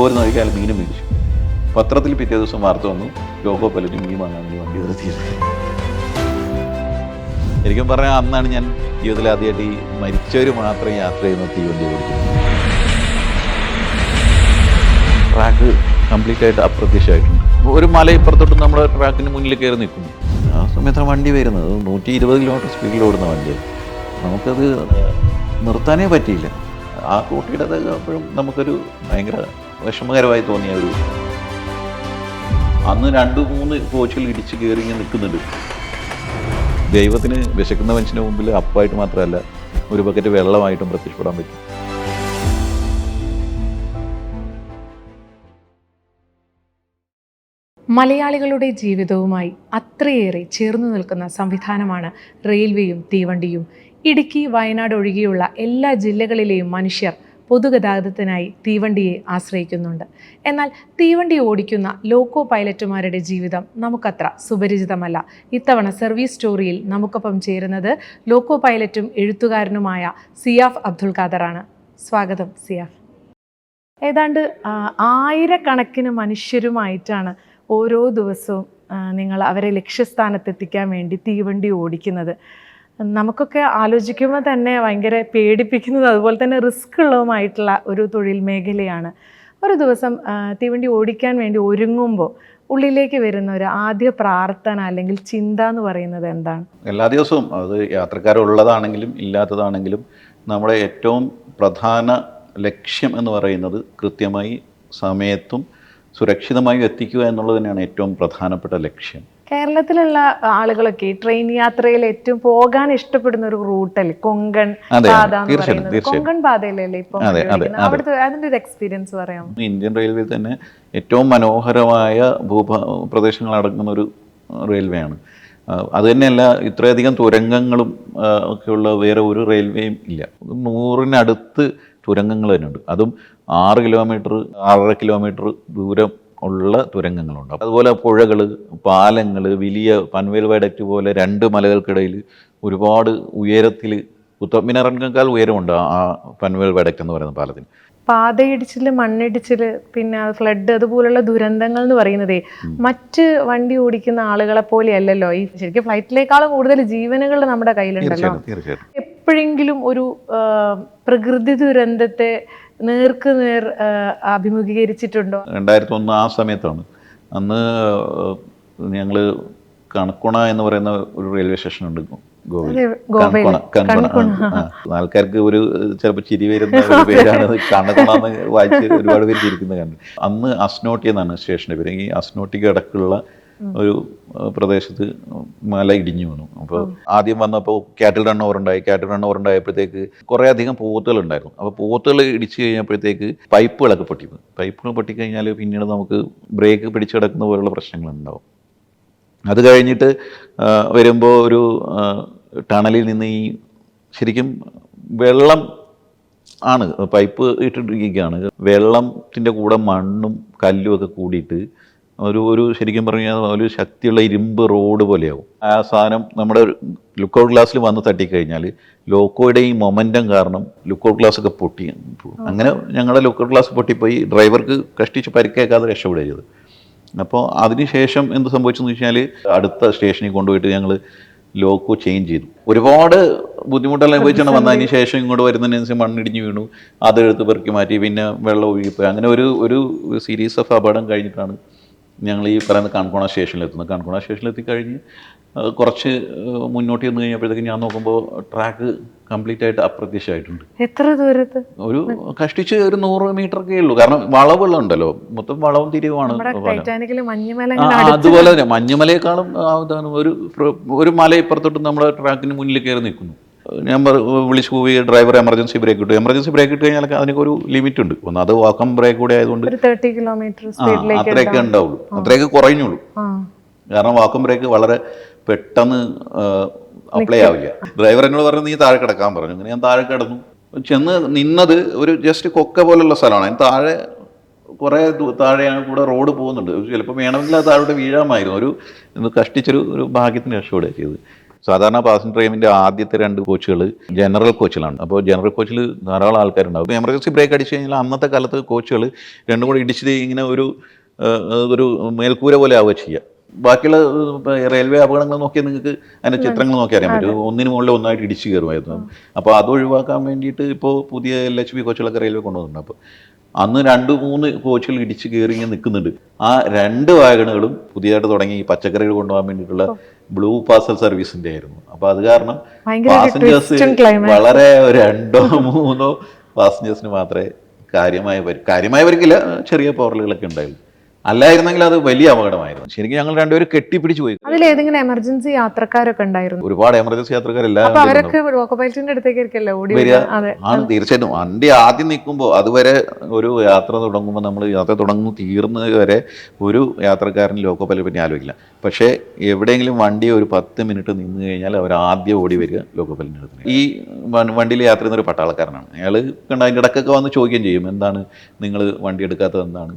പോരുന്ന നോക്കിയാൽ മീനും മേടിച്ചു. പത്രത്തിൽ പിറ്റേ ദിവസം വാർത്ത വന്നു ലോകോ പലരും മീൻ വാങ്ങാൻ വേണ്ടി വണ്ടി നിർത്തിയത്. ശരിക്കും പറഞ്ഞാൽ അന്നാണ് ഞാൻ ജീവിതത്തിൽ ആദ്യമായിട്ട് ഈ മരിച്ചവർ മാത്രം യാത്ര ചെയ്യുന്ന തീവണ്ടി ഓടിക്കുന്നത്. ട്രാക്ക് കംപ്ലീറ്റ് ആയിട്ട് അപ്രത്യക്ഷമായിട്ടുണ്ട്. ഒരു മല ഇപ്പുറത്തോട്ട് നമ്മൾ ട്രാക്കിന് മുന്നിൽ കയറി നിൽക്കുന്നു. ആ സമയത്താണ് വണ്ടി വരുന്നത് നൂറ്റി ഇരുപത് കിലോമീറ്റർ സ്പീഡിൽ ഓടുന്ന വണ്ടിയാണ്. നമുക്കത് നിർത്താനേ പറ്റിയില്ല. ആ കൂട്ടിയുടെ അപ്പോഴും നമുക്കൊരു ഭയങ്കര വിഷമകരമായി തോന്നിയ ഒരു അന്ന് രണ്ട് മൂന്ന് കോച്ചുകൾ ഇടിച്ച് കയറി ഇങ്ങനെ നിൽക്കുന്നുണ്ട്. ദൈവത്തിന് വിശക്കുന്ന മനുഷ്യന്റെ മുമ്പിൽ അപ്പായിട്ട് മാത്രമല്ല ഒരു ബക്കറ്റ് വെള്ളമായിട്ടും പ്രത്യക്ഷപ്പെടാൻ പറ്റും. മലയാളികളുടെ ജീവിതവുമായി അത്രയേറെ ചേർന്നു നിൽക്കുന്ന സംവിധാനമാണ് റെയിൽവേയും തീവണ്ടിയും. ഇടുക്കി വയനാട് ഒഴികെയുള്ള എല്ലാ ജില്ലകളിലെയും മനുഷ്യർ പൊതുഗതാഗതത്തിനായി തീവണ്ടിയെ ആശ്രയിക്കുന്നുണ്ട്. എന്നാൽ തീവണ്ടി ഓടിക്കുന്ന ലോക്കോ പൈലറ്റുമാരുടെ ജീവിതം നമുക്കത്ര സുപരിചിതമല്ല. ഇത്തവണ സർവീസ് സ്റ്റോറിയിൽ നമുക്കൊപ്പം ചേരുന്നത് ലോക്കോ പൈലറ്റും എഴുത്തുകാരനുമായ സിയാഫ് അബ്ദുൽ ഖാദറാണ്. സ്വാഗതം സിയാഫ്. ഏതാണ്ട് ആയിരക്കണക്കിന് മനുഷ്യരുമായിട്ടാണ് ഓരോ ദിവസവും നിങ്ങൾ അവരെ ലക്ഷ്യസ്ഥാനത്തെത്തിക്കാൻ വേണ്ടി തീവണ്ടി ഓടിക്കുന്നത്. നമുക്കൊക്കെ ആലോചിക്കുമ്പോൾ തന്നെ ഭയങ്കര പേടിപ്പിക്കുന്നത് അതുപോലെ തന്നെ റിസ്ക് ഉള്ളതുമായിട്ടുള്ള ഒരു തൊഴിൽ മേഖലയാണ്. ഒരു ദിവസം തീവണ്ടി ഓടിക്കാൻ വേണ്ടി ഒരുങ്ങുമ്പോൾ ഉള്ളിലേക്ക് വരുന്ന ഒരു ആദ്യ പ്രാർത്ഥന അല്ലെങ്കിൽ ചിന്ത എന്ന് പറയുന്നത് എന്താണ്? എല്ലാ ദിവസവും അത് യാത്രക്കാരുള്ളതാണെങ്കിലും ഇല്ലാത്തതാണെങ്കിലും നമ്മുടെ ഏറ്റവും പ്രധാന ലക്ഷ്യം എന്ന് പറയുന്നത് കൃത്യമായി സമയത്തും സുരക്ഷിതമായും എത്തിക്കുക എന്നുള്ളത് തന്നെയാണ് ഏറ്റവും പ്രധാനപ്പെട്ട ലക്ഷ്യം. കേരളത്തിലുള്ള ആളുകളൊക്കെ ഈ ട്രെയിൻ യാത്രയിൽ ഏറ്റവും പോകാൻ ഇഷ്ടപ്പെടുന്ന ഒരു റൂട്ടല്ലേ കൊങ്കൺ അതെ, പാത എന്ന് പറയുന്നത്. കൊങ്കൺ പാതയിലല്ലേ ഇപ്പൊ. അവിടുത്തെ അതിന്റെ ഒരു എക്സ്പീരിയൻസ് പറയാം ഇന്ത്യൻ റെയിൽവേ തന്നെ ഏറ്റവും മനോഹരമായ ഭൂഭ പ്രദേശങ്ങൾ അടങ്ങുന്ന ഒരു റെയിൽവേ ആണ്. അത് തന്നെയല്ല ഇത്രയധികം തുരങ്കങ്ങളും ഒക്കെയുള്ള വേറെ ഒരു റെയിൽവേയും ഇല്ല. നൂറിനടുത്ത് തുരങ്കങ്ങൾ തന്നെയുണ്ട്. അതും ആറ് കിലോമീറ്റർ ആറര കിലോമീറ്റർ ദൂരം ഉള്ള തുരങ്കങ്ങളുണ്ട്. അതുപോലെ പുഴകൾ പാലങ്ങൾ വലിയ പൻവേൽ വയഡക്റ്റ് പോലെ രണ്ട് മലകൾക്കിടയിൽ ഒരുപാട് ഉയരത്തിൽ കുത്തബ്മിനാറിനേക്കാൾ ഉയരമുണ്ട് ആ- പൻവേൽ വയഡക്റ്റ് എന്ന് പറയുന്ന പാലത്തിന്. പാതയിടിച്ചിൽ മണ്ണിടിച്ചിൽ പിന്നെ ഫ്ലഡ് അതുപോലുള്ള ദുരന്തങ്ങൾ എന്ന് പറയുന്നതേ മറ്റ് വണ്ടി ഓടിക്കുന്ന ആളുകളെ പോലെ അല്ലല്ലോ. ഈ ശരിക്കും ഫ്ലൈറ്റിലേക്കാളും കൂടുതൽ ജീവനുകൾ നമ്മുടെ കയ്യിലുണ്ടല്ലോ. എപ്പോഴെങ്കിലും ഒരു പ്രകൃതി ദുരന്തത്തെ നേർക്ക് നേർ അഭിമുഖീകരിച്ചിട്ടുണ്ടോ? രണ്ടായിരത്തി ഒന്ന് ആ സമയത്താണ്. അന്ന് ഞങ്ങൾ കണക്കുണ എന്ന് പറയുന്ന ഒരു റെയിൽവേ സ്റ്റേഷൻ ഉണ്ട് ഗോവയിൽ. ആൾക്കാർക്ക് ഒരു ചിലപ്പോൾ ചിരി വരുന്ന ഒരു പേരാണ് കണക്കുണെന്ന് കണക്കുണ എന്ന് വായിച്ച് ഒരുപാട് പേര് ചിരിക്കുന്നത് കണ്ടു. അന്ന് അസ്നോട്ടി എന്നാണ് സ്റ്റേഷന്റെ പേര്. ഈ അസ്നോട്ടിക്ക് ഇടക്കുള്ള ഒരു പ്രദേശത്ത് മല ഇടിഞ്ഞു വീണു. അപ്പോൾ ആദ്യം വന്നപ്പോൾ കാറ്റിൽ റൺ ഓവർ ഉണ്ടായി. കാറ്റിൽ റൺ ഓവർ ഉണ്ടായപ്പോഴത്തേക്ക് കുറേ അധികം പോത്തുകൾ ഉണ്ടായിരുന്നു. അപ്പോൾ പോത്തുകൾ ഇടിച്ചു കഴിഞ്ഞപ്പോഴത്തേക്ക് പൈപ്പുകളൊക്കെ പൊട്ടി പൈപ്പുകൾ പൊട്ടിക്കഴിഞ്ഞാൽ പിന്നീട് നമുക്ക് ബ്രേക്ക് പിടിച്ചു കിടക്കുന്ന പോലുള്ള പ്രശ്നങ്ങളുണ്ടാവും. അത് കഴിഞ്ഞിട്ട് വരുമ്പോൾ ഒരു ടണലിൽ നിന്ന് ഈ ശരിക്കും വെള്ളം ആണ്. പൈപ്പ് ഇട്ടിട്ടിരിക്കുകയാണ്. വെള്ളത്തിന്റെ കൂടെ മണ്ണും കല്ലും ഒക്കെ കൂടിയിട്ട് ഒരു ഒരു ശരിക്കും പറഞ്ഞാൽ ഒരു ശക്തിയുള്ള ഇരുമ്പ് റോഡ് പോലെയാവും. ആ സാധനം നമ്മുടെ ലുക്കൗട്ട് ഗ്ലാസ്സിൽ വന്ന് തട്ടിക്കഴിഞ്ഞാൽ ലോക്കോയുടെ ഈ മൊമെന്റം കാരണം ലുക്കൗട്ട് ഗ്ലാസ് ഒക്കെ പൊട്ടി. അങ്ങനെ ഞങ്ങളുടെ ലുക്കൗട്ട് ഗ്ലാസ് പൊട്ടിപ്പോയി ഡ്രൈവർക്ക് കഷ്ടിച്ച് പരിക്കേക്കാതെ രക്ഷപ്പെടുക ചെയ്തത്. അപ്പോൾ അതിനുശേഷം എന്ത് സംഭവിച്ചെന്ന് വെച്ചാൽ അടുത്ത സ്റ്റേഷനിൽ കൊണ്ടുപോയിട്ട് ഞങ്ങൾ ലോക്കോ ചേഞ്ച് ചെയ്തു. ഒരുപാട് ബുദ്ധിമുട്ടെല്ലാം അനുഭവിച്ചാണ് വന്നതിന് ശേഷം ഇങ്ങോട്ട് വരുന്നതിനനുസരിച്ച് മണ്ണിടിഞ്ഞ് വീണു അതെടുത്ത് പെറുക്കി മാറ്റി പിന്നെ വെള്ളം ഒഴുകിപ്പോയി. അങ്ങനെ ഒരു ഒരു സീരീസ് ഓഫ് അപകടം കഴിഞ്ഞിട്ടാണ് ഞങ്ങൾ ഈ പറയുന്ന കാൺകോണ സ്റ്റേഷനിലെത്തുന്നു. കാൺകോണ സ്റ്റേഷനിലെത്തി കഴിഞ്ഞ് ആ, കുറച്ച് മുന്നോട്ട് ചെന്ന് കഴിഞ്ഞപ്പോഴത്തേക്ക് ഞാൻ നോക്കുമ്പോൾ ട്രാക്ക് കംപ്ലീറ്റ് ആയിട്ട് അപ്രത്യക്ഷമായിട്ടുണ്ട്. എത്ര ദൂരത്ത്? ഒരു കഷ്ടിച്ച് ഒരു നൂറ് മീറ്റർ ഒക്കെ ഉള്ളൂ. കാരണം വളവുള്ള ഉണ്ടല്ലോ. മൊത്തം വളവും തിരിവുമാണ് അതുപോലെ തന്നെ മഞ്ഞുമലയെക്കാളും ഒരു ഒരു മല ഇപ്പുറത്തോട്ട് നമ്മുടെ ട്രാക്കിന് മുന്നിൽ കയറി നിൽക്കുന്നു. ഞാൻ വിളിച്ച് പോയി ഡ്രൈവർ എമർജൻസി ബ്രേക്ക് ഇട്ടു. എമർജൻസി ബ്രേക്ക് ഇട്ട് കഴിഞ്ഞാൽ അതിനൊക്കെ ഒരു ലിമിറ്റ് ഉണ്ട്. ഒന്ന് അത് വാക്കം ബ്രേക്ക് കൂടെ ആയതുകൊണ്ട് അത്രയൊക്കെ ഉണ്ടാവുള്ളൂ. അത്രയൊക്കെ കുറഞ്ഞുള്ളൂ. കാരണം വാക്കം ബ്രേക്ക് വളരെ പെട്ടെന്ന് അപ്ലൈ ആവില്ല. ഡ്രൈവർ എന്നോട് പറഞ്ഞു നീ താഴെ കിടക്കാൻ പറഞ്ഞു. അങ്ങനെ ഞാൻ താഴെ കിടന്നു. ചെന്ന് നിന്നത് ഒരു ജസ്റ്റ് കൊക്ക പോലുള്ള സ്ഥലമാണ്. അതിന് താഴെ കുറേ താഴെയാണ് കൂടെ റോഡ് പോകുന്നുണ്ട്. ചിലപ്പോൾ വേണമെങ്കിൽ അത് താഴോട്ട് വീഴാമായിരുന്നു. ഒരു കഷ്ടിച്ചൊരു ഒരു ഭാഗ്യത്തിന് രക്ഷപ്പെടുക ചെയ്തത്. സാധാരണ പാസഞ്ചർ ട്രെയിനിന്റെ ആദ്യത്തെ രണ്ട് കോച്ചുകൾ ജനറൽ കോച്ചുകളാണ് അപ്പോൾ ജനറൽ കോച്ചിൽ ധാരാളം ആൾക്കാരുണ്ടാവും. അപ്പോൾ എമർജൻസി ബ്രേക്ക് അടിച്ചു കഴിഞ്ഞാൽ അന്നത്തെ കാലത്ത് കോച്ചുകൾ രണ്ടും കൂടി ഇടിച്ചിട്ട് ഇങ്ങനെ ഒരു ഒരു മേൽക്കൂര പോലെ ആവുക ചെയ്യുക ബാക്കിയുള്ള റെയിൽവേ അപകടങ്ങൾ നോക്കിയാൽ നിങ്ങൾക്ക് അതിന്റെ ചിത്രങ്ങൾ നോക്കി അറിയാൻ പറ്റും. ഒന്നിന് മുകളിൽ ഒന്നായിട്ട് ഇടിച്ചു കയറുമായിരുന്നു. അപ്പോൾ അത് ഒഴിവാക്കാൻ വേണ്ടിയിട്ട് ഇപ്പോൾ പുതിയ എൽ എച്ച് ബി കോച്ചുകളൊക്കെ റെയിൽവേ കൊണ്ടുവന്നിട്ടുണ്ട്. അപ്പോൾ അന്ന് രണ്ട് മൂന്ന് കോച്ചുകൾ ഇടിച്ച് കയറി ഇങ്ങനെ നിൽക്കുന്നുണ്ട്. ആ രണ്ട് വാഗണുകളും പുതിയതായിട്ട് തുടങ്ങി പച്ചക്കറികൾ കൊണ്ടുപോകാൻ വേണ്ടിയിട്ടുള്ള ബ്ലൂ പാസൽ സർവീസിന്റെ ആയിരുന്നു. അപ്പൊ അത് കാരണം പാസഞ്ചേഴ്സ് വളരെ രണ്ടോ മൂന്നോ പാസഞ്ചേഴ്സിന് മാത്രമേ കാര്യമായ കാര്യമായവർക്കില്ല കാര്യമായ ചെറിയ പോറലുകളൊക്കെ ഉണ്ടായിരുന്നു അല്ലായിരുന്നെങ്കിൽ അത് വലിയ അപകടമായിരുന്നു. ശരിക്കും ഞങ്ങൾ രണ്ടുപേരും കെട്ടിപ്പിടിച്ചു പോയി. അതിൽ ഏതെങ്കിലും എമർജൻസി യാത്രക്കാരൊക്കെ ഉണ്ടായിരുന്നു? ഒരുപാട് എമർജൻസി യാത്രക്കാരെല്ലാം തീർച്ചയായിട്ടും. വണ്ടി ആദ്യം നിൽക്കുമ്പോൾ അതുവരെ ഒരു യാത്ര തുടങ്ങുമ്പോൾ നമ്മൾ യാത്ര തുടങ്ങുന്നു തീർന്നത് വരെ ഒരു യാത്രക്കാരൻ ലോക്കോ പൈലറ്റ് പറ്റി ആലോചിക്കില്ല. പക്ഷേ എവിടെയെങ്കിലും വണ്ടി ഒരു പത്ത് മിനിറ്റ് നിന്ന് കഴിഞ്ഞാൽ അവർ ആദ്യം ഓടി വരിക ലോക്കോ പൈലറ്റിന്റെ അടുത്ത് ഈ വണ്ടിയിൽ യാത്ര ചെയ്യുന്ന ഒരു പട്ടാളക്കാരനാണ്. അയാൾ കണ്ട അതിന്റെ ഇടക്കൊക്കെ വന്ന് ചോദിക്കുകയും ചെയ്യും. എന്താണ് നിങ്ങൾ വണ്ടി എടുക്കാത്തത്? എന്താണ്?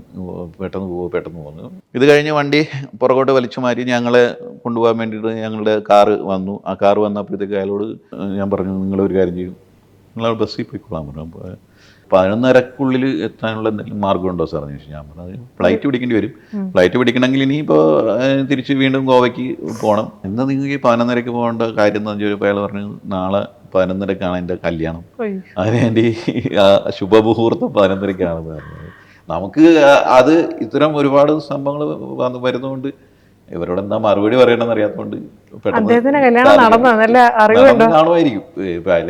പെട്ടെന്ന് പോകുമോ പെട്ടെന്ന് പോന്നു ഇത് കഴിഞ്ഞ് വണ്ടി പുറകോട്ട് വലിച്ചു മാറ്റി ഞങ്ങളെ കൊണ്ടുപോകാൻ വേണ്ടിയിട്ട് ഞങ്ങളുടെ കാറ് വന്നു. ആ കാറ് വന്നപ്പോഴത്തേക്ക് അയാളോട് ഞാൻ പറഞ്ഞു നിങ്ങളൊരു കാര്യം ചെയ്യും. നിങ്ങൾ ബസ്സിൽ പോയിക്കൊള്ളാൻ പറഞ്ഞു. പതിനൊന്നരക്കുള്ളിൽ എത്താനുള്ള എന്തെങ്കിലും മാർഗമുണ്ടോ സാർ? എന്ന് ചോദിച്ചു. ഞാൻ പറഞ്ഞു ഫ്ലൈറ്റ് പിടിക്കേണ്ടി വരും. ഫ്ലൈറ്റ് പിടിക്കണമെങ്കിൽ ഇനിയിപ്പോൾ തിരിച്ച് വീണ്ടും ഗോവയ്ക്ക് പോകണം എന്നാൽ നിങ്ങൾക്ക് ഈ പതിനൊന്നരക്ക് പോകേണ്ട കാര്യം എന്താണെന്ന് ചോദിച്ചപ്പോൾ അയാൾ പറഞ്ഞു നാളെ പതിനൊന്നരക്കാണ് എന്റെ കല്യാണം. അതിനുവേണ്ടി ശുഭമുഹൂർത്തം പതിനൊന്നരക്കാണെന്ന് പറഞ്ഞത് നമുക്ക് അത് ഇത്തരം ഒരുപാട് സംഭവങ്ങൾ വന്ന് വരുന്നതുകൊണ്ട് ഇവരോട് എന്താ മറുപടി പറയണമെന്ന് അറിയാത്തതുകൊണ്ട് കാണുമായിരിക്കും.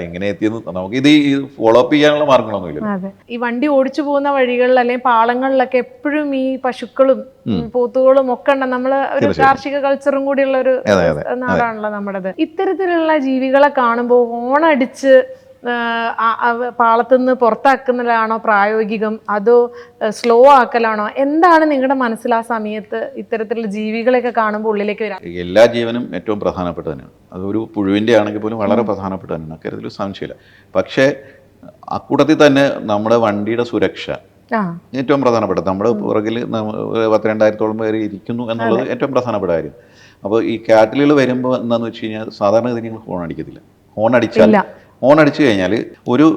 എങ്ങനെ എത്തിയെന്ന് നമുക്ക് ഇത് ഫോളോ അപ്പ് ചെയ്യാനുള്ള മാർഗങ്ങളൊന്നുമില്ല ഈ വണ്ടി ഓടിച്ചു പോകുന്ന വഴികളിൽ അല്ലെങ്കിൽ പാളങ്ങളിലൊക്കെ എപ്പോഴും ഈ പശുക്കളും പോത്തുകളും ഒക്കെ ഉണ്ട്. നമ്മൾ ഒരു കാർഷിക കൾച്ചറും കൂടിയുള്ള ഒരു നാടാണല്ലോ നമ്മുടേത്. ഇത്തരത്തിലുള്ള ജീവികളെ കാണുമ്പോൾ ഓണടിച്ച് പാളത്തുനിന്ന് പുറത്താക്കുന്നതാണോ പ്രായോഗികം? അതോ സ്ലോ ആക്കലാണോ? എന്താണ് നിങ്ങളുടെ മനസ്സിൽ ആ സമയത്ത് ഇത്തരത്തിലുള്ള ജീവികളെയൊക്കെ കാണുമ്പോൾ ഉള്ളിലേക്ക് വരാം എല്ലാ ജീവനും ഏറ്റവും പ്രധാനപ്പെട്ട തന്നെയാണ്. അതൊരു പുഴുവിന്റെ ആണെങ്കിൽ പോലും വളരെ പ്രധാനപ്പെട്ട തന്നെയാണ്. അക്കാര്യത്തിൽ സംശയമില്ല. പക്ഷേ അക്കൂട്ടത്തിൽ തന്നെ നമ്മുടെ വണ്ടിയുടെ സുരക്ഷ ഏറ്റവും പ്രധാനപ്പെട്ടത്. നമ്മുടെ പുറകിൽ പത്തിരണ്ടായിരത്തോളം പേര് ഇരിക്കുന്നു എന്നുള്ളത് ഏറ്റവും പ്രധാനപ്പെട്ട കാര്യം. അപ്പോൾ ഈ കാറ്റലുകൾ വരുമ്പോൾ എന്താണെന്ന് വെച്ച് കഴിഞ്ഞാൽ സാധാരണ ഗതി നിങ്ങൾ ഹോൺ അടിക്കത്തില്ല. ഹോൺ അടിച്ചാൽ ഹോൺ അടിച്ചു കഴിഞ്ഞാൽ ഒരു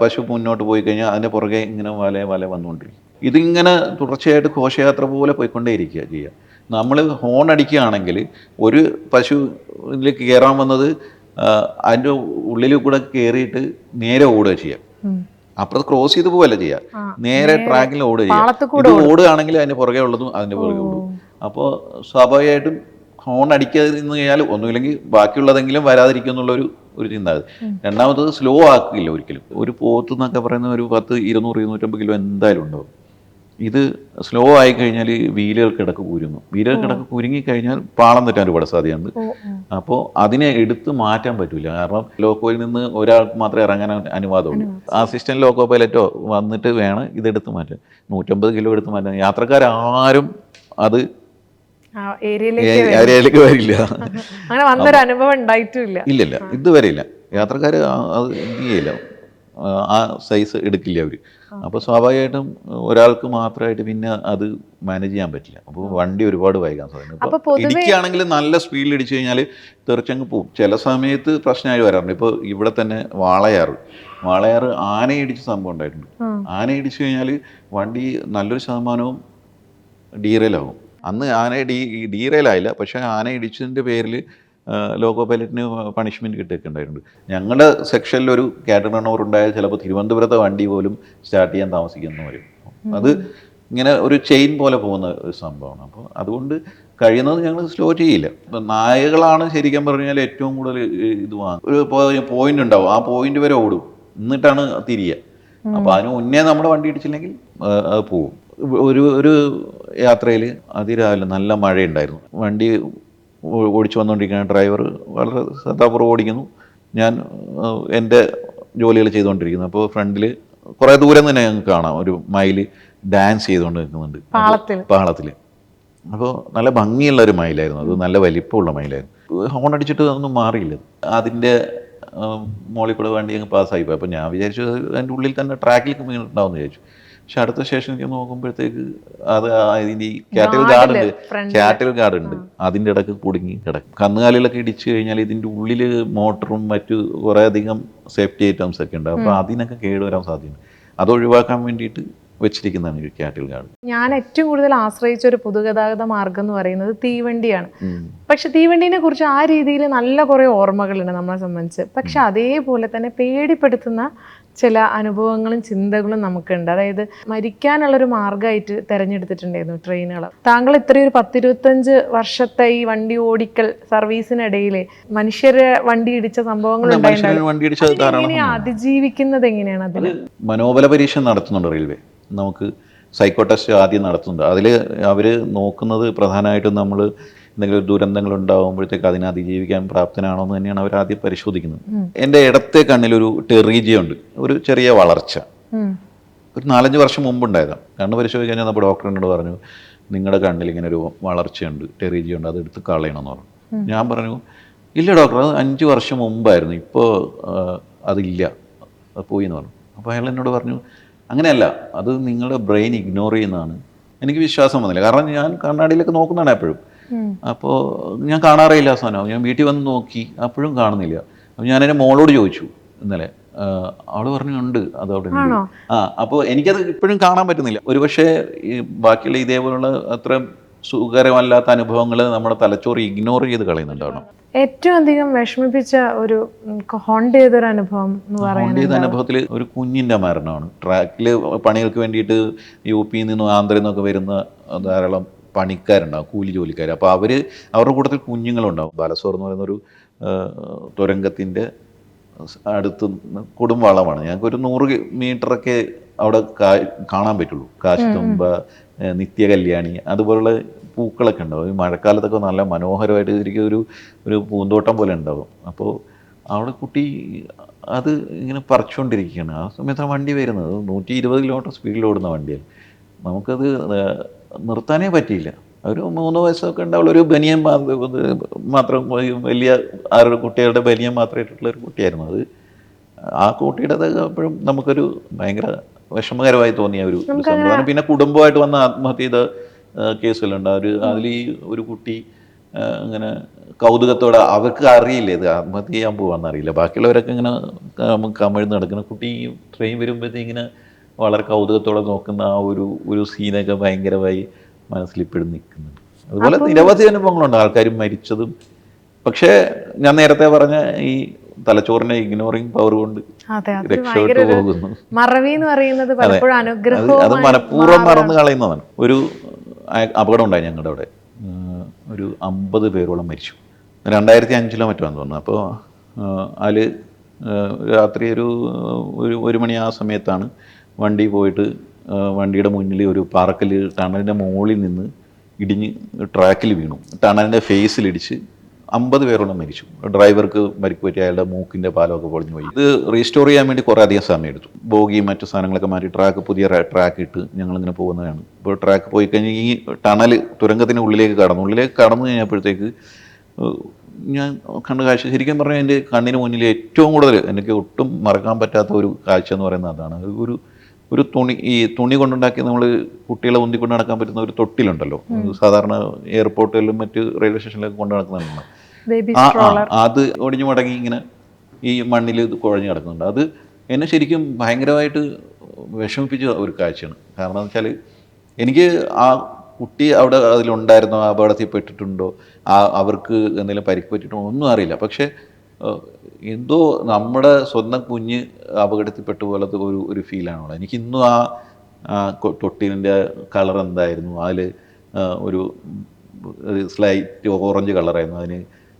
പശു മുന്നോട്ട് പോയി കഴിഞ്ഞാൽ അതിന്റെ പുറകെ ഇങ്ങനെ വല വല വന്നുകൊണ്ടിരിക്കും. ഇതിങ്ങനെ തുടർച്ചയായിട്ട് ഘോഷയാത്ര പോലെ പോയിക്കൊണ്ടേയിരിക്കുക ചെയ്യുക നമ്മൾ ഹോൺ അടിക്കുകയാണെങ്കിൽ ഒരു പശുവിലേക്ക് കയറാൻ വന്നത് അതിന്റെ ഉള്ളിൽ കൂടെ കയറിയിട്ട് നേരെ ഓടുക ചെയ്യുക അപ്പുറത്ത് ക്രോസ് ചെയ്ത് പോവല്ല ചെയ്യുക നേരെ ട്രാക്കിൽ ഓടുക ചെയ്യുക ഇത് ഓടുകയാണെങ്കിൽ അതിന്റെ പുറകെ ഉള്ളതും അതിന്റെ പുറകെ ഓടും. അപ്പോൾ സ്വാഭാവികമായിട്ടും ഹോൺ അടിക്കാതിരുന്ന് കഴിഞ്ഞാൽ ഒന്നുമില്ലെങ്കിൽ ബാക്കിയുള്ളതെങ്കിലും വരാതിരിക്കും എന്നുള്ളൊരു ഒരു ചിന്താഗതി രണ്ടാമത്തത് സ്ലോ ആക്കില്ല ഒരിക്കലും. ഒരു പോത്ത് എന്നൊക്കെ പറയുന്ന ഒരു പത്ത് ഇരുന്നൂറ് ഇരുന്നൂറ്റമ്പത് കിലോ എന്തായാലും ഉണ്ടാവും. ഇത് സ്ലോ ആയി കഴിഞ്ഞാൽ വീലുകൾ കിടക്ക് കൂരുന്നു. വീലുകൾ കിടക്ക് കുരുങ്ങി കഴിഞ്ഞാൽ പാളം തെറ്റാൻ ഒരുപാട് സാധ്യതയുണ്ട്. അപ്പോൾ അതിനെ എടുത്ത് മാറ്റാൻ പറ്റില്ല. കാരണം ലോക്കോയിൽ നിന്ന് ഒരാൾക്ക് മാത്രമേ ഇറങ്ങാൻ അനുവാദമുള്ളൂ. അസിസ്റ്റന്റ് ലോക്കോ പൈലറ്റോ വന്നിട്ട് വേണം ഇതെടുത്ത് മാറ്റാൻ. നൂറ്റമ്പത് കിലോ എടുത്ത് മാറ്റാൻ. യാത്രക്കാരും അത് ഏരിയയിലേക്ക് വരില്ല. അങ്ങനെ വന്നൊരു അനുഭവം ഉണ്ടായിട്ടില്ല. ഇല്ലില്ല ഇതുവരെ ഇല്ല യാത്രക്കാർ അത് ചെയ്യില്ല. ആ, സൈസ് എടുക്കില്ല അവർ അപ്പോൾ സ്വാഭാവികമായിട്ടും ഒരാൾക്ക് മാത്രമായിട്ട് പിന്നെ അത് മാനേജ് ചെയ്യാൻ പറ്റില്ല. അപ്പോൾ വണ്ടി ഒരുപാട് വൈകാൻ സാധിക്കും ഇടിക്കുകയാണെങ്കിൽ നല്ല സ്പീഡിൽ ഇടിച്ചു കഴിഞ്ഞാൽ തെറിച്ചങ്ങ് പോകും ചില സമയത്ത് പ്രശ്നമായി വരാറുണ്ട്. ഇപ്പോൾ ഇവിടെ തന്നെ വാളയാറ്. വാളയാറ് ആനയിടിച്ച സംഭവം ഉണ്ടായിട്ടുണ്ട്. ആനയിടിച്ചു കഴിഞ്ഞാൽ വണ്ടി നല്ലൊരു ശതമാനവും ഡീറെയിലാവും അന്ന് ആന ഡീ ഡീറെയിലായില്ല പക്ഷേ ആന ഇടിച്ചതിന്റെ പേരിൽ ലോക്കോ പൈലറ്റിന് പണിഷ്മെന്റ് കിട്ടിയൊക്കെ ഉണ്ടായിട്ടുണ്ട് ഞങ്ങളുടെ സെക്ഷനിൽ ഒരു കാറ്റർ റണ്ണോർ ഉണ്ടായാൽ ചിലപ്പോൾ തിരുവനന്തപുരത്തെ വണ്ടി പോലും സ്റ്റാർട്ട് ചെയ്യാൻ താമസിക്കുന്നു വരും അത് ഇങ്ങനെ ഒരു ചെയിൻ പോലെ പോകുന്ന ഒരു സംഭവമാണ്. അപ്പോൾ അതുകൊണ്ട് കഴിയുന്നത് ഞങ്ങൾ സ്ലോ ചെയ്യില്ല. ഇപ്പം നായകളാണ് ശരിക്കും പറഞ്ഞാൽ ഏറ്റവും കൂടുതൽ ഇത് വാങ്ങും ഒരു പോയിന്റ് ഉണ്ടാവും. ആ പോയിന്റ് വരെ ഓടും. എന്നിട്ടാണ് തിരിയുക. അപ്പോൾ അതിന് മുന്നേ നമ്മുടെ വണ്ടി ഇടിച്ചില്ലെങ്കിൽ അത് പോവും ഒരു ഒരു യാത്രയിൽ അതിരാവിലെ നല്ല മഴയുണ്ടായിരുന്നു. വണ്ടി ഓടിച്ചു വന്നുകൊണ്ടിരിക്കുന്ന ഡ്രൈവർ വളരെ ശ്രദ്ധാപൂർവം ഓടിക്കുന്നു. ഞാൻ എന്റെ ജോലികൾ ചെയ്തുകൊണ്ടിരിക്കുന്നു അപ്പോൾ ഫ്രണ്ടിൽ കുറേ ദൂരം തന്നെ ഞങ്ങൾക്ക് കാണാം. ഒരു മയിൽ ഡാൻസ് ചെയ്തുകൊണ്ട് നിൽക്കുന്നുണ്ട് പാളത്തിൽ. അപ്പോൾ നല്ല ഭംഗിയുള്ള ഒരു മയിലായിരുന്നു. അത് നല്ല വലിപ്പമുള്ള മയിലായിരുന്നു. ഹോൺ അടിച്ചിട്ട് ഒന്നും മാറിയില്ല. അതിന്റെ മോളിൽ കൂടെ വണ്ടി അങ്ങ് പാസ്സായി പോയി. അപ്പോൾ ഞാൻ വിചാരിച്ചു അതിന്റെ ഉള്ളിൽ തന്നെ ട്രാക്കിൽ വീണിട്ടുണ്ടാവുമെന്ന് വിചാരിച്ചു. പക്ഷെ അടുത്ത സ്റ്റേഷനിലേക്ക് നോക്കുമ്പോഴത്തേക്ക് അത് ഇതിന്റെ ഈ കാറ്റൽ ഗാർഡ് ഉണ്ട്. കാറ്റൽ ഗാർഡ് ഉണ്ട്. അതിന്റെ ഇടയ്ക്ക് കുടുങ്ങി കിടക്കും. കന്നുകാലികളൊക്കെ ഇടിച്ചു കഴിഞ്ഞാൽ ഇതിന്റെ ഉള്ളിൽ മോട്ടറും മറ്റു കുറേയധികം സേഫ്റ്റി ഐറ്റംസ് ഒക്കെ ഉണ്ട്. അപ്പൊ അതിനൊക്കെ കേടുവരാൻ സാധ്യതയുണ്ട്. അത് ഒഴിവാക്കാൻ വേണ്ടിയിട്ട് വെച്ചിരിക്കുന്നതാണ് കാറ്റൽ ഗാർഡ് ഞാൻ ഏറ്റവും കൂടുതൽ ആശ്രയിച്ച ഒരു പൊതുഗതാഗത മാർഗം എന്ന് പറയുന്നത് തീവണ്ടിയാണ്. പക്ഷെ തീവണ്ടിനെ കുറിച്ച് ആ രീതിയിൽ നല്ല കുറേ ഓർമ്മകളുണ്ട് നമ്മളെ സംബന്ധിച്ച്. പക്ഷെ അതേപോലെ തന്നെ പേടിപ്പെടുത്തുന്ന ചില അനുഭവങ്ങളും ചിന്തകളും നമുക്കുണ്ട്. അതായത് മരിക്കാനുള്ളൊരു മാർഗമായിട്ട് തിരഞ്ഞെടുത്തിട്ടുണ്ടായിരുന്നു ട്രെയിനുകൾ. താങ്കൾ ഇത്രയൊരു പത്തിരുപത്തഞ്ച് വർഷത്തെ ഈ വണ്ടി ഓടിക്കൽ സർവീസിനിടയിൽ മനുഷ്യരെ വണ്ടി ഇടിച്ച സംഭവങ്ങൾ അതിജീവിക്കുന്നത് എങ്ങനെയാണ് അതിൽ മനോബല പരീക്ഷ നടത്തുന്നുണ്ട് റെയിൽവേ. നമുക്ക് സൈക്കോ ടെസ്റ്റ് ആദ്യം നടത്തുന്നുണ്ട്. അതിൽ അവർ നോക്കുന്നത് പ്രധാനമായിട്ടും നമ്മൾ എന്തെങ്കിലും ദുരന്തങ്ങൾ ഉണ്ടാകുമ്പോഴത്തേക്ക് അതിനെ അതിജീവിക്കാൻ പ്രാപ്തനാണോ എന്ന് തന്നെയാണ് അവർ ആദ്യം പരിശോധിക്കുന്നത്. എന്റെ ഇടത്തെ കണ്ണിലൊരു ടെറീജിയുണ്ട്. ഒരു ചെറിയ വളർച്ച. ഒരു നാലഞ്ച് വർഷം മുമ്പ് ഉണ്ടായതാണ് കണ്ണ് പരിശോധിക്കാൻ നമ്മുടെ ഡോക്ടർ എന്നോട് പറഞ്ഞു നിങ്ങളുടെ കണ്ണിൽ ഇങ്ങനെ ഒരു വളർച്ചയുണ്ട് ടെറീജിയുണ്ട് അത് എടുത്ത് കളയണമെന്ന് പറഞ്ഞു. ഞാൻ പറഞ്ഞു ഇല്ല ഡോക്ടർ അത് അഞ്ച് വർഷം മുമ്പായിരുന്നു. ഇപ്പോൾ അതില്ല. അത് പോയി എന്ന് പറഞ്ഞു. അപ്പോൾ അയാൾ എന്നോട് പറഞ്ഞു അങ്ങനെയല്ല അത് നിങ്ങളുടെ ബ്രെയിൻ ഇഗ്നോർ ചെയ്യുന്നതാണ്. എനിക്ക് വിശ്വാസം വന്നില്ല. കാരണം ഞാൻ കണ്ണാടിയിലൊക്കെ നോക്കുന്നതാണ് എപ്പോഴും. അപ്പോൾ ഞാൻ കാണാറേയില്ല അവസാനം ഞാൻ വീട്ടിൽ വന്ന് നോക്കി. അപ്പോഴും കാണുന്നില്ല. അപ്പം ഞാൻ എന്റെ മോളോട് ചോദിച്ചു ഇന്നലെ. അവൾ പറഞ്ഞുണ്ട് അത് അവിടെ ആ അപ്പോൾ എനിക്കത് ഇപ്പോഴും കാണാൻ പറ്റുന്നില്ല. ഒരുപക്ഷെ ഈ ബാക്കിയുള്ള ഇതേപോലുള്ള അത്ര സുഖകരമല്ലാത്ത അനുഭവങ്ങൾ നമ്മുടെ തലച്ചോറ് ഇഗ്നോർ ചെയ്ത് കളയുന്നുണ്ടാവണം ഏറ്റവും അധികം വിഷമിപ്പിച്ച ഒരു ഹോണ്ട് ചെയ്തൊരു അനുഭവം എന്ന് ഹോണ്ട് ചെയ്ത അനുഭവത്തിൽ ഒരു കുഞ്ഞിന്റെ മരണമാണ്. ട്രാക്കിൽ പണികൾക്ക് വേണ്ടിയിട്ട് യു പിയിൽ നിന്നും ആന്ധ്രയിൽ നിന്നൊക്കെ വരുന്ന ധാരാളം പണിക്കാരുണ്ടാവും കൂലി ജോലിക്കാർ അപ്പോൾ അവർ അവരുടെ കൂട്ടത്തിൽ കുഞ്ഞുങ്ങളുണ്ടാവും. ബാലസോർ എന്ന് പറയുന്നൊരു തുരങ്കത്തിന്റെ അടുത്ത് കൊടും വളമാണ്. ഞങ്ങൾക്ക് ഒരു നൂറ് മീറ്ററൊക്കെ അവിടെ കാണാൻ പറ്റുള്ളൂ. കാശിത്തുമ്പ നിത്യകല്യാണി അതുപോലുള്ള പൂക്കളൊക്കെ ഉണ്ടാവും. ഈ മഴക്കാലത്തൊക്കെ നല്ല മനോഹരമായിട്ട് ശരിക്കും ഒരു ഒരു പൂന്തോട്ടം പോലെ ഉണ്ടാവും. അപ്പോൾ അവിടെ കുട്ടി അത് ഇങ്ങനെ പറിച്ചുകൊണ്ടിരിക്കുകയാണ് ആ സമയത്താണ് വണ്ടി വരുന്നത്. നൂറ്റി ഇരുപത് കിലോമീറ്റർ സ്പീഡിൽ ഓടുന്ന വണ്ടിയാണ്. നമുക്കത് നിർത്താനേ പറ്റിയില്ല. ഒരു മൂന്ന് വയസ്സൊക്കെ ഉണ്ടാവുള്ള. ഒരു ബനിയൻ മാത്രം വലിയ ആരുടെ കുട്ടികളുടെ ബനിയൻ മാത്രം ഇട്ടിട്ടുള്ള ഒരു കുട്ടിയായിരുന്നു. അത് ആ കുട്ടിയുടെ അപ്പോഴും നമുക്കൊരു ഭയങ്കര വിഷമകരമായി തോന്നിയ ഒരു സംഭവമാണ്. പിന്നെ കുടുംബമായിട്ട് വന്ന ആത്മഹത്യ ചെയ്ത കേസുകളുണ്ട്. അവർ അതിൽ ഈ ഒരു കുട്ടി ഇങ്ങനെ കൗതുകത്തോടെ അവർക്ക് അറിയില്ല ഇത് ആത്മഹത്യ ചെയ്യാൻ പോകാമെന്നറിയില്ല അറിയില്ല ബാക്കിയുള്ളവരൊക്കെ ഇങ്ങനെ കമഴ്ന്ന് നടക്കുന്ന. കുട്ടി ട്രെയിൻ വരുമ്പോഴത്തേക്ക് ഇങ്ങനെ വളരെ കൗതുകത്തോടെ നോക്കുന്ന ആ ഒരു ഒരു സീനൊക്കെ ഭയങ്കരമായി മനസ്സിൽ ഇപ്പോഴും നിൽക്കുന്നുണ്ട്. അതുപോലെ നിരവധി അനുഭവങ്ങളുണ്ട്. ആൾക്കാർ മരിച്ചതും. പക്ഷേ ഞാൻ നേരത്തെ പറഞ്ഞ ഈ തലച്ചോറിനെ ഇഗ്നോറിങ് പവർ കൊണ്ട് രക്ഷപ്പെട്ടു പോകുന്നു. മറവി എന്ന് പറയുന്നത് അത്. മനഃപൂർവം മറന്നു കളയുന്നതാണ്. ഒരു അപകടം ഉണ്ടായി ഞങ്ങളുടെ അവിടെ. ഒരു അമ്പത് പേരോളം മരിച്ചു. രണ്ടായിരത്തി അഞ്ചിലോ മറ്റോ എന്ന് തോന്നുന്നു. അപ്പോൾ അതിൽ രാത്രി ഒരു ഒരു ഒരു മണി ആ സമയത്താണ് വണ്ടി പോയിട്ട് വണ്ടിയുടെ മുന്നിൽ ഒരു പാറക്കൽ ടണലിന്റെ മുകളിൽ നിന്ന് ഇടിഞ്ഞ് ട്രാക്കിൽ വീണു. ടണലിന്റെ ഫേസിലിടിച്ച് അമ്പത് പേരോളം മരിച്ചു. ഡ്രൈവർക്ക് പരിക്ക് പറ്റി അയാളുടെ മൂക്കിന്റെ പാലമൊക്കെ പൊളിഞ്ഞു പോയി. ഇത് റീസ്റ്റോർ ചെയ്യാൻ വേണ്ടി കുറേ അധികം സമയം എടുത്തു. ബോഗിയും മറ്റു സാധനങ്ങളൊക്കെ മാറ്റി ട്രാക്ക് പുതിയ ട്രാക്ക് ഇട്ട് ഞങ്ങളിങ്ങനെ പോകുന്നതാണ്. ഇപ്പോൾ ട്രാക്ക് പോയി കഴിഞ്ഞ് ഈ ടണൽ തുരങ്കത്തിന് ഉള്ളിലേക്ക് കടന്നു. ഉള്ളിലേക്ക് കടന്നു കഴിഞ്ഞപ്പോഴത്തേക്ക് ഞാൻ കണ്ട കാഴ്ച ശരിക്കും പറഞ്ഞാൽ എന്റെ കണ്ണിന് മുന്നിൽ ഏറ്റവും കൂടുതൽ എനിക്ക് ഒട്ടും മറക്കാൻ പറ്റാത്ത ഒരു കാഴ്ച എന്ന് പറയുന്നത് അതാണ്. അത് ഒരു ഒരു തുണി ഈ തുണി കൊണ്ടുണ്ടാക്കി നമ്മൾ കുട്ടികളെ ഉന്തിക്കൊണ്ട് നടക്കാൻ പറ്റുന്ന ഒരു തൊട്ടിലുണ്ടല്ലോ. സാധാരണ എയർപോർട്ടിലും മറ്റ് റെയിൽവേ സ്റ്റേഷനിലൊക്കെ കൊണ്ട് നടക്കുന്നതാണ്. അത് ഒടിഞ്ഞു മടങ്ങി ഇങ്ങനെ ഈ മണ്ണിൽ ഇത് കുഴഞ്ഞു കിടക്കുന്നുണ്ട്. അത് എന്നെ ശരിക്കും ഭയങ്കരമായിട്ട് വിഷമിപ്പിച്ച ഒരു കാഴ്ചയാണ്. കാരണം എന്ന് വെച്ചാൽ എനിക്ക് ആ കുട്ടി അവിടെ അതിലുണ്ടായിരുന്നോ അപകടത്തിൽ പെട്ടിട്ടുണ്ടോ ആ അവർക്ക് എന്തെങ്കിലും പരിക്ക് പറ്റിയിട്ടുണ്ടോ ഒന്നും അറിയില്ല. പക്ഷേ എന്തോ നമ്മുടെ സ്വന്തം കുഞ്ഞ് അപകടത്തിൽപ്പെട്ട പോലത്തെ ഒരു ഒരു ഫീലാണ് എനിക്കിന്നും ആ തൊട്ടിലിന്റെ കളർ എന്തായിരുന്നു? അതിൽ ഒരു സ്ലൈറ്റ് ഓറഞ്ച് കളറായിരുന്നു അതിന്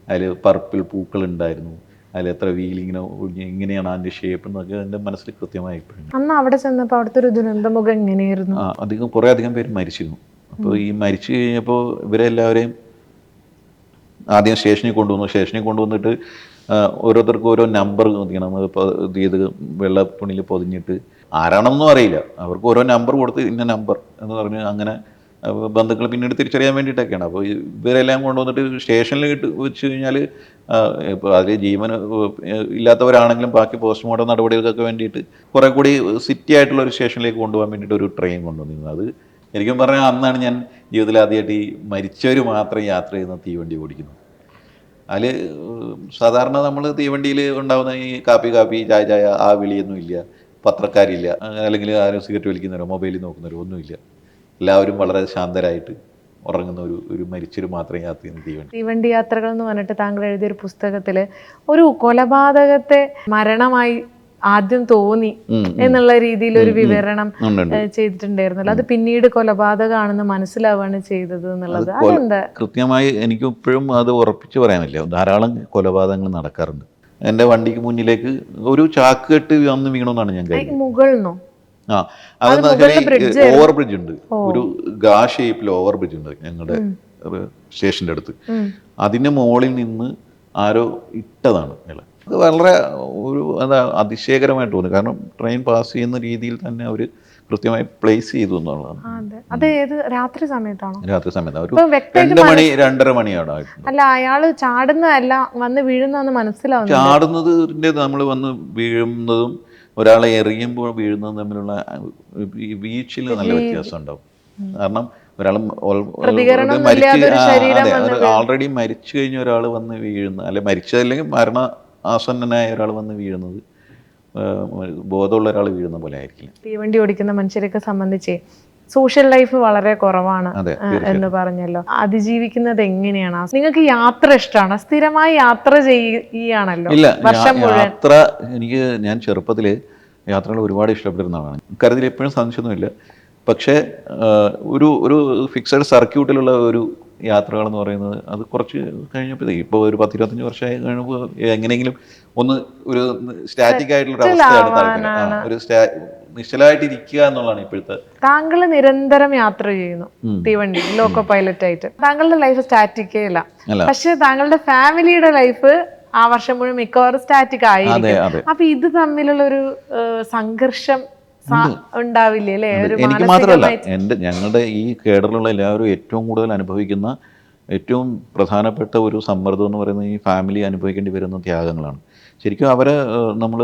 അതിൽ പർപ്പിൾ പൂക്കൾ ഉണ്ടായിരുന്നു അതിൽ എത്ര വീലിങ്ങനെ എങ്ങനെയാണ് അതിന്റെ ഷേപ്പ് എന്നൊക്കെ എന്റെ മനസ്സിൽ കൃത്യമായി ഇപ്പോഴും അന്ന് അവിടെ ചെന്നപ്പോൾ അവിടുത്തെ ഒരു ദുരന്തമുഖം എങ്ങനെയായിരുന്നു? ആ അധികം കുറേ അധികം പേര് മരിച്ചിരുന്നു. അപ്പോൾ ഈ മരിച്ചു കഴിഞ്ഞപ്പോൾ ഇവരെല്ലാവരെയും ആദ്യം സ്റ്റേഷനിൽ കൊണ്ടുവന്നു. സ്റ്റേഷനിൽ കൊണ്ടുവന്നിട്ട് ഓരോരുത്തർക്കും ഓരോ നമ്പർ കൊടുക്കണം ഇപ്പോൾ ഇത് ചെയ്ത് വെള്ള തുണിയിൽ പൊതിഞ്ഞിട്ട് ആരാണെന്നൊന്നും അറിയില്ല. അവർക്ക് ഓരോ നമ്പർ കൊടുത്ത് ഇന്ന നമ്പർ എന്ന് പറഞ്ഞ് അങ്ങനെ ബന്ധുക്കൾ പിന്നീട് തിരിച്ചറിയാൻ വേണ്ടിയിട്ടൊക്കെയാണ്. അപ്പോൾ ഇവരെല്ലാം കൊണ്ടുവന്നിട്ട് സ്റ്റേഷനിൽ ഇട്ട് വെച്ച് കഴിഞ്ഞാൽ ഇപ്പോൾ അതിൽ ജീവൻ ഇല്ലാത്തവരാണെങ്കിലും ബാക്കി പോസ്റ്റ്മോർട്ടം നടപടികൾക്കൊക്കെ വേണ്ടിയിട്ട് കുറേ കൂടി സിറ്റി ആയിട്ടുള്ള ഒരു സ്റ്റേഷനിലേക്ക് കൊണ്ടുപോകാൻ വേണ്ടിയിട്ട് ഒരു ട്രെയിൻ കൊണ്ടുവന്നിരുന്നത് അത് ശരിക്കും പറഞ്ഞാൽ അന്നാണ് ഞാൻ ജീവിതത്തിൽ ആദ്യമായിട്ട് ഈ മരിച്ചവർ മാത്രം യാത്ര ചെയ്യുന്ന തീവണ്ടി ഓടിക്കുന്നത്. അതിൽ സാധാരണ നമ്മൾ തീവണ്ടിയിൽ ഉണ്ടാകുന്ന ഈ കാപ്പി കാപ്പി ചായ ചായ ആ വിളിയൊന്നും ഇല്ല. പത്രക്കാരില്ല. അല്ലെങ്കിൽ ആരും സിഗരറ്റ് വലിക്കുന്നവരോ മൊബൈലിൽ നോക്കുന്നവരോ ഒന്നുമില്ല. എല്ലാവരും വളരെ ശാന്തരായിട്ട് ഉറങ്ങുന്ന ഒരു ഒരു മരിച്ചൊരു മാത്രം യാത്ര തീവണ്ടി. തീവണ്ടി യാത്രകൾ എന്ന് പറഞ്ഞിട്ട് താങ്കൾ എഴുതിയ ഒരു പുസ്തകത്തിൽ ഒരു കൊലപാതകത്തെ മരണമായി ആദ്യം തോന്നി. എന്നുള്ള രീതിയിൽ ഒരു വിവരണം. ചെയ്തിട്ടുണ്ടായിരുന്നല്ലോ. അത് പിന്നീട് കൊലപാതകമാണെന്ന് മനസ്സിലാവാണ് ചെയ്തത് എന്നുള്ളത്. അതെന്താ? കൃത്യമായി എനിക്ക് ഇപ്പോഴും അത് ഉറപ്പിച്ച് പറയാനില്ല. ധാരാളം കൊലപാതകങ്ങൾ നടക്കാറുണ്ട്. എന്റെ വണ്ടിക്ക് മുന്നിലേക്ക് ഒരു ചാക്ക് കെട്ട് വന്ന് വീണമെന്നാണ് ഞാൻ കരുതുന്നത് ആ അതെന്ന് വെച്ചാൽ ഓവർ ബ്രിഡ്ജ് ഉണ്ട്. ഒരു ഗാ ഷേപ്പിൽ ഓവർ ബ്രിഡ്ജ് ഉണ്ട് ഞങ്ങളുടെ സ്റ്റേഷന്റെ അടുത്ത്. അതിന്റെ മുകളിൽ നിന്ന് ആരോ ഇട്ടതാണ് അയാൾ അത് വളരെ ഒരു എന്താ അതിശയകരമായിട്ട് തോന്നി കാരണം ട്രെയിൻ പാസ് ചെയ്യുന്ന രീതിയിൽ തന്നെ അവർ കൃത്യമായി പ്ലേസ് ചെയ്തു എന്നുള്ളതാണ്. അതെ. അത് ഏത് രാത്രി സമയത്താണോ? രാത്രി രണ്ട് മണി രണ്ടര മണിയാണ് അല്ല ചാടുന്നതല്ല വന്ന് വീഴുന്നതെന്ന് മനസ്സിലാവും ചാടുന്നതിന്റെ നമ്മൾ വന്ന് വീഴുന്നതും ഒരാളെ എറിയുമ്പോൾ വീഴുന്നതും തമ്മിലുള്ള ഈ വീഴ്ചയിൽ നല്ല വ്യത്യാസം ഉണ്ടാവും. കാരണം ഒരാൾ ശരീരം വന്ന് ഓൾറെഡി മരിച്ചു കഴിഞ്ഞ ഒരാൾ വന്ന് വീഴുന്ന അല്ലെ മരിച്ചതല്ലെങ്കിൽ മരണ ആസന്നനായ ഒരാൾ വന്ന് വീഴുന്നത് ബോധമുള്ള ഒരാൾ വീഴുന്ന പോലെ ആയിരിക്കില്ല. തീവണ്ടി ഓടിക്കുന്ന മനുഷ്യരൊക്കെ സംബന്ധിച്ച് സോഷ്യൽ ലൈഫ് വളരെ കുറവാണ് എന്ന് പറഞ്ഞല്ലോ. അതിജീവിക്കുന്നത് എങ്ങനെയാണ്? നിങ്ങൾക്ക് യാത്ര ഇഷ്ടമാണ് സ്ഥിരമായി യാത്ര ചെയ്യുകയാണല്ലോ? ഇല്ല വർഷം മുഴുവൻ? യാത്ര എനിക്ക് ഞാൻ ചെറുപ്പത്തിൽ യാത്രകൾ ഒരുപാട് ഇഷ്ടപ്പെട്ടിരുന്ന ആളാണ്. കാര്യത്തിൽ എപ്പോഴും സംശയമൊന്നുമില്ല പക്ഷേ ഒരു ഒരു ഫിക്സഡ് സർക്യൂട്ടിലുള്ള ഒരു യാത്രകൾ എന്ന് പറയുന്നത് അത് കുറച്ച് കഴിഞ്ഞപ്പോൾ ഇപ്പോൾ ഒരു പത്തിരുപത്തഞ്ച് വർഷമായി കഴിയുമ്പോൾ എങ്ങനെയെങ്കിലും ഒന്ന് ഒരു സ്റ്റാറ്റിക് ആയിട്ടുള്ള ഒരു അവസ്ഥയാണ് താല്പര്യം ഒരു നിശ്ചലമായിട്ട് ഇരിക്കുക എന്നുള്ളതാണ് ഇപ്പോഴത്തെ. താങ്കൾ നിരന്തരം യാത്ര ചെയ്യുന്നു. തീവണ്ടി ലോക്കോ പൈലറ്റ് ആയിട്ട്. താങ്കളുടെ ലൈഫ് സ്റ്റാറ്റിക്കേ അല്ല. പക്ഷേ താങ്കളുടെ ഫാമിലിയുടെ ലൈഫ് ആ വർഷം മുഴുവൻ മിക്കവാറും സ്റ്റാറ്റിക് ആയി ആയിരിക്കും അപ്പൊ ഇത് തമ്മിലുള്ള ഒരു സംഘർഷം ഉണ്ടാവില്ലേ അല്ലേ ഒരു എനിക്ക് മാത്രമല്ല എന്റെ ഞങ്ങളുടെ ഈ കേഡറിലുള്ള എല്ലാവരും ഏറ്റവും കൂടുതൽ അനുഭവിക്കുന്ന ഏറ്റവും പ്രധാനപ്പെട്ട ഒരു സമ്മർദ്ദം എന്ന് പറയുന്നത് ഈ ഫാമിലി അനുഭവിക്കേണ്ടി വരുന്ന ത്യാഗങ്ങളാണ്. ശരിക്കും അവരെ നമ്മൾ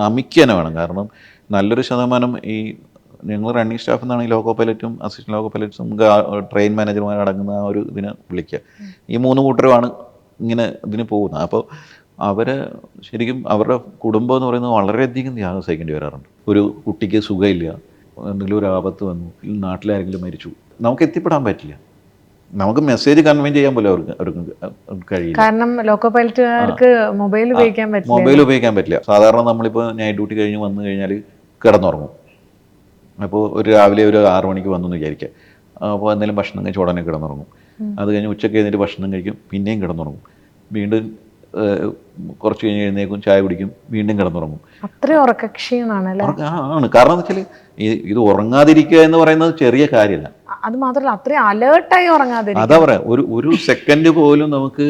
നമിക്കുക വേണം. കാരണം നല്ലൊരു ശതമാനം ഈ ഞങ്ങൾ റണ്ണിങ് സ്റ്റാഫ് എന്നാണ് ഈ ലോക്കോ പൈലറ്റും അസിസ്റ്റന്റ് ലോക്കോ പൈലറ്റ്സും ട്രെയിൻ മാനേജർമാർ അടങ്ങുന്ന ആ ഒരു ഇതിനെ വിളിക്കുക. ഈ മൂന്ന് കൂട്ടരുമാണ് ഇങ്ങനെ ഇതിന് പോകുന്നത്. അപ്പോൾ അവരെ ശരിക്കും അവരുടെ കുടുംബം എന്ന് പറയുന്നത് വളരെയധികം ത്യാഗം സഹിക്കേണ്ടി വരാറുണ്ട്. ഒരു കുട്ടിക്ക് സുഖമില്ല എന്തെങ്കിലും ഒരു ആപത്ത് വന്നു നാട്ടിലാരെങ്കിലും മരിച്ചു നമുക്ക് എത്തിപ്പെടാൻ പറ്റില്ല. നമുക്ക് മെസ്സേജ് കൺവേ ചെയ്യാൻ പോലും അവർക്ക് അവർക്ക് കഴിയില്ല. കാരണം ലോക്കോ പൈലറ്റുകാർക്ക് മൊബൈൽ ഉപയോഗിക്കാൻ പറ്റില്ല. മൊബൈൽ ഉപയോഗിക്കാൻ പറ്റില്ല. സാധാരണ നമ്മളിപ്പോൾ നൈറ്റ് ഡ്യൂട്ടി കഴിഞ്ഞ് വന്നു കഴിഞ്ഞാൽ കിടന്നുറങ്ങും. അപ്പോൾ ഒരു രാവിലെ ഒരു ആറു മണിക്ക് വന്നു എന്ന് വിചാരിക്കുക അപ്പോൾ എന്തെങ്കിലും ഭക്ഷണം കഴിച്ച് ഉടനെ കിടന്നുറങ്ങും. അത് കഴിഞ്ഞ് ഉച്ചയ്ക്ക് കഴിഞ്ഞിട്ട് ഭക്ഷണം കഴിക്കും പിന്നെയും കിടന്നുറങ്ങും. വീണ്ടും കുറച്ച് കഴിഞ്ഞ് എഴുന്നേക്കും ചായ കുടിക്കും വീണ്ടും കിടന്നുറങ്ങും. അത്രയും ഉറക്കക്ഷീണാണ് ആണ്. കാരണം എന്ന് വെച്ചാൽ ഇത് ഉറങ്ങാതിരിക്കുക എന്ന് പറയുന്നത് ചെറിയ കാര്യമല്ല. അത് മാത്രമല്ല അത്രയും അലേർട്ടായി ഉറങ്ങാതിരിക്കുക. അതാ പറയാം ഒരു ഒരു സെക്കൻഡ് പോലും നമുക്ക്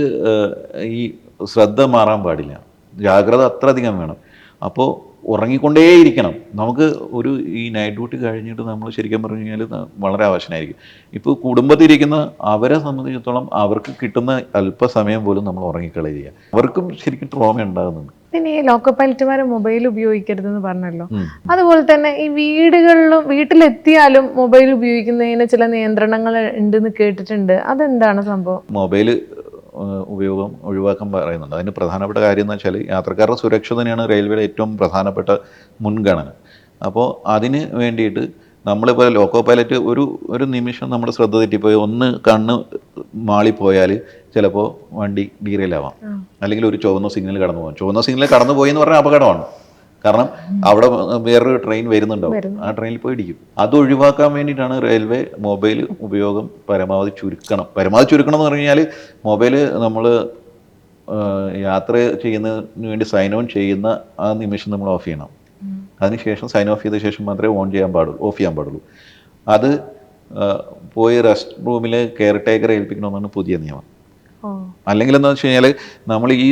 ഈ ശ്രദ്ധ മാറാൻ പാടില്ല. ജാഗ്രത അത്ര അധികം വേണം. അപ്പോൾ ഉറങ്ങിക്കൊണ്ടേയിരിക്കണം. നമുക്ക് ഒരു ഈ നൈറ്റ് ഡ്യൂട്ടി കഴിഞ്ഞിട്ട് നമ്മൾ ശരിക്കും പറഞ്ഞു കഴിഞ്ഞാൽ വളരെ ആവശ്യമായിരിക്കും ഇപ്പോൾ കുടുംബത്തിരിക്കുന്ന അവരെ സംബന്ധിച്ചിടത്തോളം അവർക്ക് കിട്ടുന്ന അല്പസമയം പോലും നമ്മൾ ഉറങ്ങിക്കളയുക. അവർക്കും ശരിക്കും ട്രോമ ഉണ്ടാകുന്നുണ്ട്. പിന്നെ ഈ ലോക്കോ പൈലറ്റുമാർ മൊബൈൽ ഉപയോഗിക്കരുതെന്ന് പറഞ്ഞല്ലോ. അതുപോലെ തന്നെ ഈ വീടുകളിലും വീട്ടിലെത്തിയാലും മൊബൈൽ ഉപയോഗിക്കുന്നതിന് ചില നിയന്ത്രണങ്ങൾ ഉണ്ടെന്ന് കേട്ടിട്ടുണ്ട്. അതെന്താണ് സംഭവം? മൊബൈൽ ഉപയോഗം ഒഴിവാക്കാൻ പറയുന്നുണ്ട്. അതിന് പ്രധാനപ്പെട്ട കാര്യം എന്ന് വെച്ചാൽ യാത്രക്കാരുടെ സുരക്ഷ തന്നെയാണ് റെയിൽവേയുടെ ഏറ്റവും പ്രധാനപ്പെട്ട മുൻഗണന. അപ്പോൾ അതിന് വേണ്ടിയിട്ട് നമ്മളിപ്പോൾ ലോക്കോ പൈലറ്റ് ഒരു ഒരു നിമിഷം നമ്മുടെ ശ്രദ്ധ തെറ്റിപ്പോയി ഒന്ന് കണ്ണ് മാളിപ്പോയാൽ ചിലപ്പോൾ വണ്ടി ഡീറെയിലാവാം അല്ലെങ്കിൽ ഒരു ചുവന്ന സിഗ്നൽ കടന്നു പോകും ചുവന്ന സിഗ്നൽ കടന്നു പോയി എന്ന് പറഞ്ഞാൽ അപകടമാണ്. കാരണം അവിടെ വേറൊരു ട്രെയിൻ വരുന്നുണ്ടാവും. ആ ട്രെയിനിൽ പോയി ഇടിക്കും. അത് ഒഴിവാക്കാൻ വേണ്ടിയിട്ടാണ് റെയിൽവേ മൊബൈൽ ഉപയോഗം പരമാവധി ചുരുക്കണം. പരമാവധി ചുരുക്കണം എന്ന് പറഞ്ഞു കഴിഞ്ഞാൽ മൊബൈൽ നമ്മൾ യാത്ര ചെയ്യുന്നതിന് വേണ്ടി സൈൻ ഓൺ ചെയ്യുന്ന ആ നിമിഷം നമ്മൾ ഓഫ് ചെയ്യണം. അതിനുശേഷം സൈൻ ഓഫ് ചെയ്ത ശേഷം മാത്രമേ ഓൺ ചെയ്യാൻ പാടുള്ളൂ ഓഫ് ചെയ്യാൻ പാടുള്ളൂ. അത് പോയി റെസ്റ്റ് റൂമിൽ കെയർ ടേക്കറെ ഏൽപ്പിക്കണമെന്നാണ് പുതിയ നിയമം. അല്ലെങ്കിൽ എന്താ വെച്ച് കഴിഞ്ഞാൽ നമ്മൾ ഈ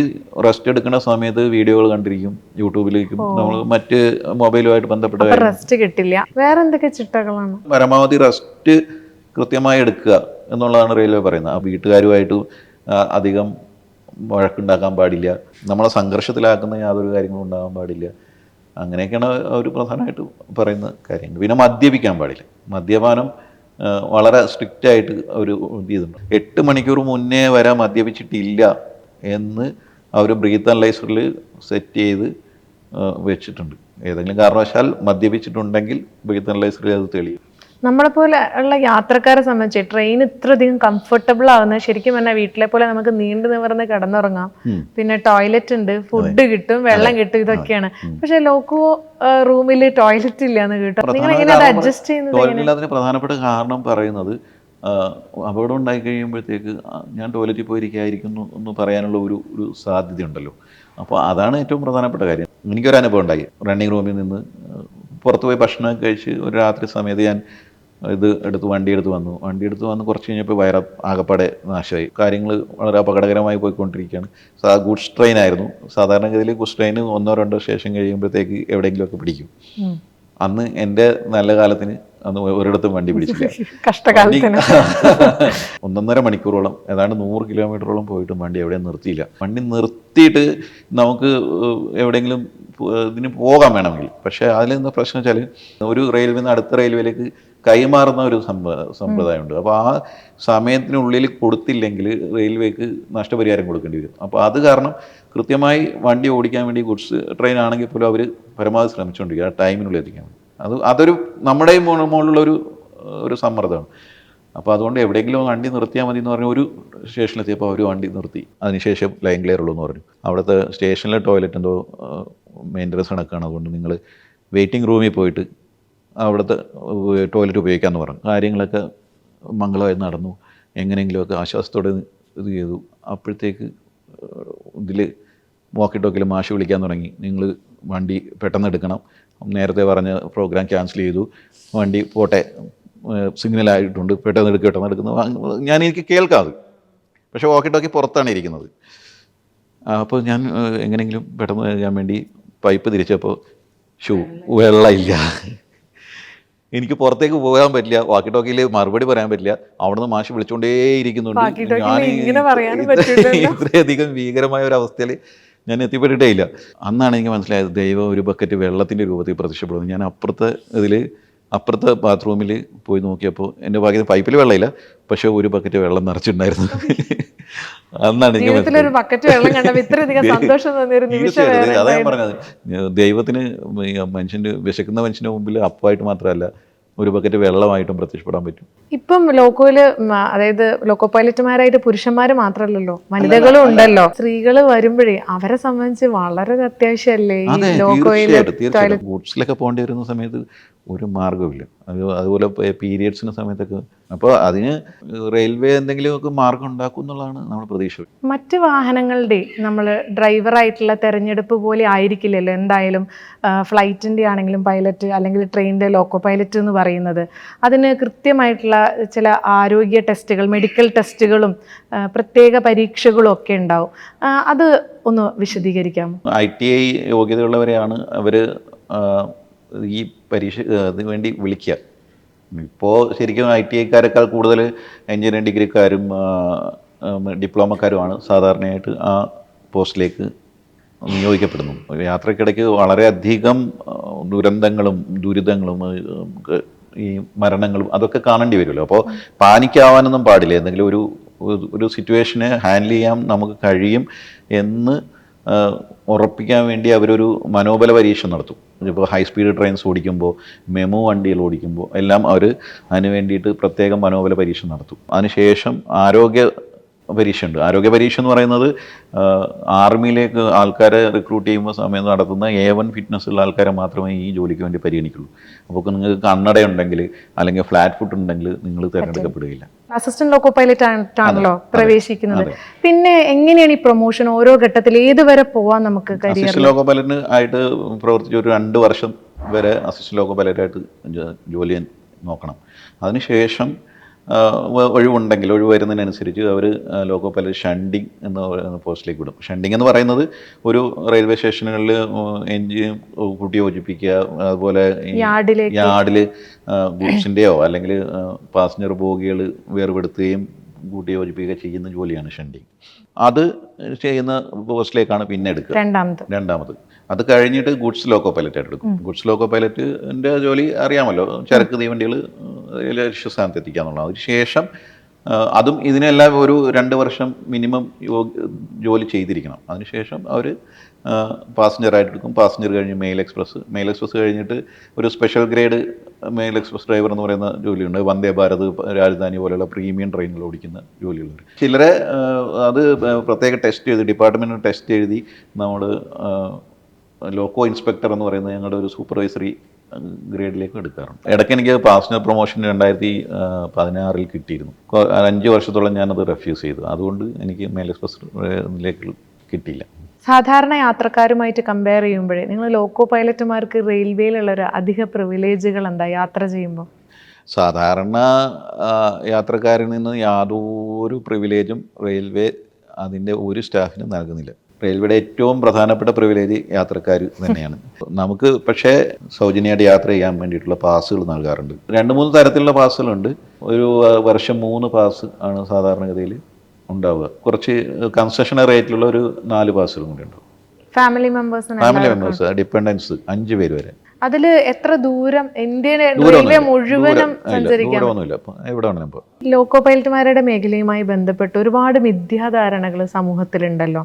റെസ്റ്റ് എടുക്കുന്ന സമയത്ത് വീഡിയോകൾ കണ്ടിരിക്കും യൂട്യൂബിലേക്കും നമ്മൾ മറ്റ് മൊബൈലുമായിട്ട് ബന്ധപ്പെട്ട റെസ്റ്റ് കിട്ടില്ല. വേറെ എന്തൊക്കെ ചിട്ടകളാണ്? പരമാവധി റെസ്റ്റ് കൃത്യമായി എടുക്കുക എന്നുള്ളതാണ് റെയിൽവേ പറയുന്നത്. ആ വീട്ടുകാരുമായിട്ട് അധികം വഴക്കുണ്ടാക്കാൻ പാടില്ല. നമ്മളെ സംഘർഷത്തിലാക്കുന്ന യാതൊരു കാര്യങ്ങളും ഉണ്ടാകാൻ പാടില്ല. അങ്ങനെയൊക്കെയാണ് അവർ പ്രധാനമായിട്ട് പറയുന്ന കാര്യങ്ങൾ. പിന്നെ മദ്യപിക്കാൻ പാടില്ല. മദ്യപാനം വളരെ സ്ട്രിക്റ്റ് ആയിട്ട് ഇത് ചെയ്തിട്ടുണ്ട് എട്ട് മണിക്കൂർ മുന്നേ വരെ മദ്യപിച്ചിട്ടില്ല എന്ന് അവർ ബ്രീത്ത് അനലൈസറിൽ സെറ്റ് ചെയ്ത് വെച്ചിട്ടുണ്ട്. ഏതെങ്കിലും കാരണവശാൽ മദ്യപിച്ചിട്ടുണ്ടെങ്കിൽ ബ്രീത്ത് അനലൈസറിൽ അത് തെളിയും. നമ്മളെ പോലെ ഉള്ള യാത്രക്കാരെ സംബന്ധിച്ച് ട്രെയിൻ ഇത്ര ഇത്രയധികം കംഫർട്ടബിൾ ആവുന്നത് ശരിക്കും പറഞ്ഞാൽ വീട്ടിലെ പോലെ നമുക്ക് നീണ്ടു നിവർന്ന് കിടന്നുറങ്ങാം. പിന്നെ ടോയ്ലറ്റ് ഉണ്ട് ഫുഡ് കിട്ടും വെള്ളം കിട്ടും ഇതൊക്കെയാണ്. പക്ഷെ ലോക്കോ റൂമിൽ ടോയ്ലറ്റ് ഇല്ല എന്ന് കേട്ടോ. നിങ്ങൾ എങ്ങനെ അത് അഡ്ജസ്റ്റ് ചെയ്യുന്നത് പ്രധാനപ്പെട്ട കാരണം പറയുന്നത് അപകടം ഉണ്ടായി കഴിയുമ്പോഴത്തേക്ക് ഞാൻ ടോയ്ലറ്റിൽ പോയിരിക്കായിരിക്കുന്നു എന്ന് പറയാനുള്ള ഒരു ഒരു സാധ്യതയുണ്ടല്ലോ അപ്പോൾ അതാണ് ഏറ്റവും പ്രധാനപ്പെട്ട കാര്യം. എനിക്കൊരു അനുഭവം ഉണ്ടായി റണ്ണിങ് റൂമിൽ നിന്ന് പുറത്ത് പോയി ഭക്ഷണം കഴിച്ച് ഒരു രാത്രി സമയത്ത് ഞാൻ ഇത് എടുത്ത് വണ്ടി എടുത്ത് വന്നു. വണ്ടി എടുത്ത് വന്ന് കുറച്ച് കഴിഞ്ഞപ്പോൾ വയറ ആകപ്പാടെ നാശമായി. കാര്യങ്ങൾ വളരെ അപകടകരമായി പോയിക്കൊണ്ടിരിക്കുകയാണ്. സാ ഗുഡ്സ് ട്രെയിൻ ആയിരുന്നു. സാധാരണഗതിയിൽ ഗുഡ്സ് ട്രെയിൻ ഒന്നോ രണ്ടോ സ്റ്റേഷൻ കഴിയുമ്പോഴത്തേക്ക് എവിടെയെങ്കിലുമൊക്കെ പിടിക്കും. അന്ന് എന്റെ നല്ല കാലത്തിന് അന്ന് ഒരിടത്തും വണ്ടി പിടിച്ചില്ല. കഷ്ടകാലത്തിന്. ഒന്നൊന്നര മണിക്കൂറോളം ഏതാണ്ട് നൂറ് കിലോമീറ്ററോളം പോയിട്ടും വണ്ടി എവിടെയും നിർത്തിയില്ല. വണ്ടി നിർത്തിയിട്ട് നമുക്ക് എവിടെയെങ്കിലും ഇതിന് പോകാൻ വേണമെങ്കിൽ. പക്ഷേ അതിലെന്താ പ്രശ്നം വെച്ചാൽ ഒരു റെയിൽവേ നിന്ന് അടുത്ത റെയിൽവേയിലേക്ക് കൈമാറുന്ന ഒരു സമ്പ്രദായം സമ്പ്രദായമുണ്ട്. അപ്പോൾ ആ സമയത്തിനുള്ളിൽ കൊടുത്തില്ലെങ്കിൽ റെയിൽവേക്ക് നഷ്ടപരിഹാരം കൊടുക്കേണ്ടി വരും. അപ്പോൾ അത് കാരണം കൃത്യമായി വണ്ടി ഓടിക്കാൻ വേണ്ടി ഗുഡ്സ് ട്രെയിൻ ആണെങ്കിൽ പോലും അവർ പരമാവധി ശ്രമിച്ചുകൊണ്ടിരിക്കുക ആ ടൈമിനുള്ളിൽ എത്തിക്കാൻ അത് അതൊരു നമ്മുടെയും മു- മുകളിലുള്ള ഒരു ഒരു സമ്മർദ്ദമാണ്. അപ്പോൾ അതുകൊണ്ട് എവിടെയെങ്കിലും വണ്ടി നിർത്തിയാൽ മതി എന്ന് പറഞ്ഞ ഒരു സ്റ്റേഷനിലെത്തിയപ്പോൾ അവർ വണ്ടി നിർത്തി. അതിനുശേഷം ലൈൻ ക്ലിയർ ഉള്ളൂ എന്ന് പറഞ്ഞു. അവിടുത്തെ സ്റ്റേഷനിലെ ടോയ്ലറ്റ് എന്തോ മെയിന്റനൻസ് കണക്കാണ്. അതുകൊണ്ട് നിങ്ങൾ വെയിറ്റിംഗ് റൂമിൽ പോയിട്ട് അവിടുത്തെ ടോയ്ലറ്റ് ഉപയോഗിക്കാമെന്ന് പറഞ്ഞു. കാര്യങ്ങളൊക്കെ മംഗളമായി നടന്നു. എങ്ങനെയെങ്കിലുമൊക്കെ ആശ്വാസത്തോടെ ഇത് ചെയ്തു. അപ്പോഴത്തേക്ക് ഇതിൽ വാക്കി ടോക്കിൽ മാഷ് വിളിക്കാൻ തുടങ്ങി. നിങ്ങൾ വണ്ടി പെട്ടെന്ന് എടുക്കണം. നേരത്തെ പറഞ്ഞ പ്രോഗ്രാം ക്യാൻസൽ ചെയ്തു. വണ്ടി പോട്ടെ സിഗ്നൽ ആയിട്ടുണ്ട്. പെട്ടെന്ന് എടുക്കുക പെട്ടെന്ന് എടുക്കുന്നു ഞാൻ എനിക്ക് കേൾക്കാതെ. പക്ഷേ വാക്കി ടോക്കി പുറത്താണ് ഇരിക്കുന്നത്. അപ്പോൾ ഞാൻ എങ്ങനെയെങ്കിലും പെട്ടെന്ന് ഞാൻ വേണ്ടി പൈപ്പ് തിരിച്ചപ്പോൾ ഷൂ വെള്ളമില്ല. എനിക്ക് പുറത്തേക്ക് പോകാൻ പറ്റില്ല. വാക്കി ടോക്കിയിൽ മറുപടി പറയാൻ പറ്റില്ല. അവിടുന്ന് മാഷ് വിളിച്ചുകൊണ്ടേ ഇരിക്കുന്നുണ്ട് ഞാൻ ഇത്രയധികം ഭീകരമായ ഒരു അവസ്ഥയിൽ ഞാൻ എത്തിപ്പെട്ടിട്ടേ ഇല്ല അന്നാണ് എനിക്ക് മനസ്സിലായത് ദൈവം ഒരു ബക്കറ്റ് വെള്ളത്തിന്റെ രൂപത്തിൽ പ്രത്യക്ഷപ്പെടുന്നു. ഞാൻ അപ്പുറത്തെ ഇതിൽ അപ്പുറത്തെ ബാത്റൂമിൽ പോയി നോക്കിയപ്പോൾ എന്റെ ഭാഗ്യത്തിൽ പൈപ്പിൽ വെള്ളമില്ല പക്ഷേ ഒരു ബക്കറ്റ് വെള്ളം നിറച്ചിട്ടുണ്ടായിരുന്നു. അന്നാണ് എനിക്ക് ബക്കറ്റ് വെള്ളം കണ്ടപ്പോൾ ഇത്രയധികം സന്തോഷം തോന്നിയ ഒരു നിമിഷം തീർച്ചയായും വേറെ അതാ ഞാൻ പറഞ്ഞത്. ദൈവത്തിന് മനുഷ്യന്റെ വിശക്കുന്ന മനുഷ്യന്റെ മുമ്പിൽ അപ്പായിട്ട് മാത്രമല്ല ഒരു ബക്കറ്റ് വെള്ളമായിട്ടും പ്രത്യക്ഷപ്പെടാൻ പറ്റും. ഇപ്പം ലോക്കോയിൽ അതായത് ലോക്കോ പൈലറ്റുമാരായിട്ട് പുരുഷന്മാര് മാത്രമല്ലല്ലോ വനിതകളും ഉണ്ടല്ലോ. സ്ത്രീകൾ വരുമ്പോഴേ അവരെ സംബന്ധിച്ച് വളരെ അത്യാവശ്യമല്ലേ ലോക്കോയിൽ ഗുഡ്സിലൊക്കെ പോകേണ്ടി വരുന്ന സമയത്ത് ഒരു മാർഗമില്ല അത് അതുപോലെ പീരിയഡ്സിന്റെ സമയത്തൊക്കെ. അപ്പോൾ അതിന് റെയിൽവേ എന്തെങ്കിലുമൊക്കെ മാർഗം ഉണ്ടാക്കും എന്നുള്ളതാണ് നമ്മൾ പ്രതീക്ഷ. മറ്റ് വാഹനങ്ങളുടെ നമ്മൾ ഡ്രൈവറായിട്ടുള്ള തെരഞ്ഞെടുപ്പ് പോലെ ആയിരിക്കില്ലല്ലോ എന്തായാലും ഫ്ലൈറ്റിന്റെ ആണെങ്കിലും പൈലറ്റ് അല്ലെങ്കിൽ ട്രെയിനിന്റെ ലോക്കോ പൈലറ്റ് എന്ന് പറയുന്നത്. അതിന് കൃത്യമായിട്ടുള്ള ചില ആരോഗ്യ ടെസ്റ്റുകൾ മെഡിക്കൽ ടെസ്റ്റുകളും പ്രത്യേക പരീക്ഷകളും ഒക്കെ ഉണ്ടാവും. അത് ഒന്ന് വിശദീകരിക്കാമോ? ഐ ടി ഐ യോഗ്യതയുള്ളവരെയാണ് അവർ ഈ പരീക്ഷ അതിന് വേണ്ടി വിളിക്കുക ഇപ്പോൾ ശരിക്കും ഐ ടി ഐക്കാരെക്കാൾ കൂടുതൽ എഞ്ചിനീയറിംഗ് ഡിഗ്രിക്കാരും ഡിപ്ലോമക്കാരുമാണ് സാധാരണയായിട്ട് ആ പോസ്റ്റിലേക്ക് നിയോഗിക്കപ്പെടുന്നു. യാത്രക്കിടയ്ക്ക് വളരെയധികം ദുരന്തങ്ങളും ദുരിതങ്ങളും ഈ മരണങ്ങളും അതൊക്കെ കാണേണ്ടി വരുമല്ലോ. അപ്പോൾ പാനിക്കാവാനൊന്നും പാടില്ല. എന്തെങ്കിലും ഒരു ഒരു സിറ്റുവേഷനെ ഹാൻഡിൽ ചെയ്യാൻ നമുക്ക് കഴിയും എന്ന് ഉറപ്പിക്കാൻ വേണ്ടി അവരൊരു മനോബല പരീക്ഷ നടത്തും. ഇപ്പോൾ ഹൈ സ്പീഡ് ട്രെയിൻസ് ഓടിക്കുമ്പോൾ മെമോ വണ്ടികൾ ഓടിക്കുമ്പോൾ എല്ലാം അവർ അതിന് വേണ്ടിയിട്ട് പ്രത്യേകം മനോബല പരീക്ഷ നടത്തും. അതിനുശേഷം ആരോഗ്യ പരീക്ഷ ഉണ്ട് ആരോഗ്യ പരീക്ഷ എന്ന് പറയുന്നത് ആർമിയിലേക്ക് ആൾക്കാരെ റിക്രൂട്ട് ചെയ്യുമ്പോൾ സമയത്ത് നടത്തുന്ന എ വൺ ഫിറ്റ്നസ് ഉള്ള ആൾക്കാരെ മാത്രമേ ഈ ജോലിക്ക് വേണ്ടി പരിഗണിക്കുള്ളൂ. അപ്പോൾ നിങ്ങൾക്ക് കണ്ണട ഉണ്ടെങ്കിൽ അല്ലെങ്കിൽ ഫ്ലാറ്റ് ഫുട്ട് ഉണ്ടെങ്കിൽ നിങ്ങൾ തിരഞ്ഞെടുക്കപ്പെടുകയില്ല. അസിസ്റ്റന്റ് ലോക്കോ പൈലറ്റ് ആണല്ലോ പ്രവേശിക്കുന്നത്. പിന്നെ എങ്ങനെയാണ് ഈ പ്രൊമോഷൻ ഓരോ ഘട്ടത്തിൽ ഏതുവരെ പോവാൻ നമുക്ക് അസിസ്റ്റന്റ് ലോക്കോ പൈലറ്റിന് ആയിട്ട് പ്രവർത്തിച്ച ഒരു രണ്ട് വർഷം വരെ അസിസ്റ്റന്റ് ലോക്കോ പൈലറ്റായിട്ട് ജോലി നോക്കണം. അതിനുശേഷം ഒഴിവുണ്ടെങ്കിൽ ഒഴിവ് വരുന്നതിനനുസരിച്ച് അവർ പൈലറ്റ് ഷണ്ടിങ് എന്ന് പറയുന്ന പോസ്റ്റിലേക്ക് വിടും ഷണ്ടിങ് എന്ന് പറയുന്നത് ഒരു റെയിൽവേ സ്റ്റേഷനുകളിൽ എൻജിൻ കൂട്ടി യോജിപ്പിക്കുക അതുപോലെ യാർഡിൽ ഗുഡ്സിന്റെയോ അല്ലെങ്കിൽ പാസഞ്ചർ ബോഗികൾ വേർപെടുത്തുകയും കൂട്ടി യോജിപ്പിക്കുക ചെയ്യുന്ന ജോലിയാണ് ഷണ്ടിങ്. അത് ചെയ്യുന്ന പോസ്റ്റിലേക്കാണ് പിന്നെ എടുക്കുക. രണ്ടാമത്. രണ്ടാമത്. അത് കഴിഞ്ഞിട്ട് ഗുഡ്സ് ലോക്കോ പൈലറ്റ് എടുക്കും. ഗുഡ്സ് ലോക്കോ പൈലറ്റിന്റെ ജോലി അറിയാമല്ലോ. ചരക്ക് തീവണ്ടികൾ ലക്ഷ്യസ്ഥാനത്ത് എത്തിക്കുക എന്നുള്ളത് അതിനുശേഷം അതും ഇതിനെല്ലാം ഒരു രണ്ട് വർഷം മിനിമം ജോലി ചെയ്തിരിക്കണം. അതിനുശേഷം അവർ പാസഞ്ചറായിട്ട് എടുക്കും. പാസഞ്ചർ കഴിഞ്ഞ് മെയിൽ എക്സ്പ്രസ് മെയിൽ എക്സ്പ്രസ് കഴിഞ്ഞിട്ട് ഒരു special grade mail express driver എന്ന് പറയുന്ന ജോലിയുണ്ട്. വന്ദേ ഭാരത് രാജധാനി പോലെയുള്ള പ്രീമിയം ട്രെയിനിൽ ഓടിക്കുന്ന ജോലികളുണ്ട്. ചിലരെ അത് പ്രത്യേക ടെസ്റ്റ് ചെയ്ത് ഡിപ്പാർട്ട്മെന്റ് ടെസ്റ്റ് എഴുതി നമ്മൾ ലോക്കോ ഇൻസ്പെക്ടർ എന്ന് പറയുന്ന ഞങ്ങളുടെ ഒരു സൂപ്പർവൈസറി ഗ്രേഡിലേക്ക് എടുക്കാറുണ്ട്. ഇടയ്ക്ക് എനിക്ക് പാസഞ്ചർ പ്രൊമോഷൻ രണ്ടായിരത്തി പതിനാറിൽ കിട്ടിയിരുന്നു. അഞ്ച് വർഷത്തോളം ഞാനത് റെഫ്യൂസ് ചെയ്തു. അതുകൊണ്ട് എനിക്ക് മെയിൽ എക്സ്പ്രസ്സിലേക്ക് കിട്ടിയില്ല. സാധാരണ യാത്രക്കാരുമായിട്ട് കമ്പയർ ചെയ്യുമ്പോഴേ നിങ്ങൾ ലോക്കോ പൈലറ്റുമാർക്ക് റെയിൽവേയിലുള്ള ഒരു അധിക പ്രിവിലേജുകൾ എന്താ യാത്ര ചെയ്യുമ്പോൾ സാധാരണ യാത്രക്കാരിൽ നിന്ന് യാതൊരു പ്രിവിലേജും റെയിൽവേ അതിന്റെ ഒരു സ്റ്റാഫിനും നൽകുന്നില്ല. റെയിൽവേയുടെ ഏറ്റവും പ്രധാനപ്പെട്ട പ്രിവിലേജ് യാത്രക്കാർ തന്നെയാണ്. നമുക്ക് പക്ഷേ സൗജന്യമായിട്ട് യാത്ര ചെയ്യാൻ വേണ്ടിയിട്ടുള്ള പാസുകൾ നൽകാറുണ്ട്. രണ്ട് മൂന്ന് തരത്തിലുള്ള പാസുകളുണ്ട് ഒരു വർഷം മൂന്ന് പാസ് ആണ് സാധാരണഗതിയിൽ ഉണ്ടാവുക. കുറച്ച് കൺസെഷൻ റേറ്റിലുള്ള ഒരു നാല് പാസുകളും കൂടി ഉണ്ടാവും. Family members family members dependents അഞ്ച് പേര് വരെ. അതിൽ എത്ര ദൂരം ഇന്ത്യയിലെ റെയിൽവേ മുഴുവനും സഞ്ചരിക്കാം സഞ്ചരിക്കാൻ? ലോക്കോ പൈലറ്റുമാരുടെ മേഖലയുമായി ബന്ധപ്പെട്ട് ഒരുപാട് മിഥ്യാധാരണകൾ സമൂഹത്തിലുണ്ടല്ലോ.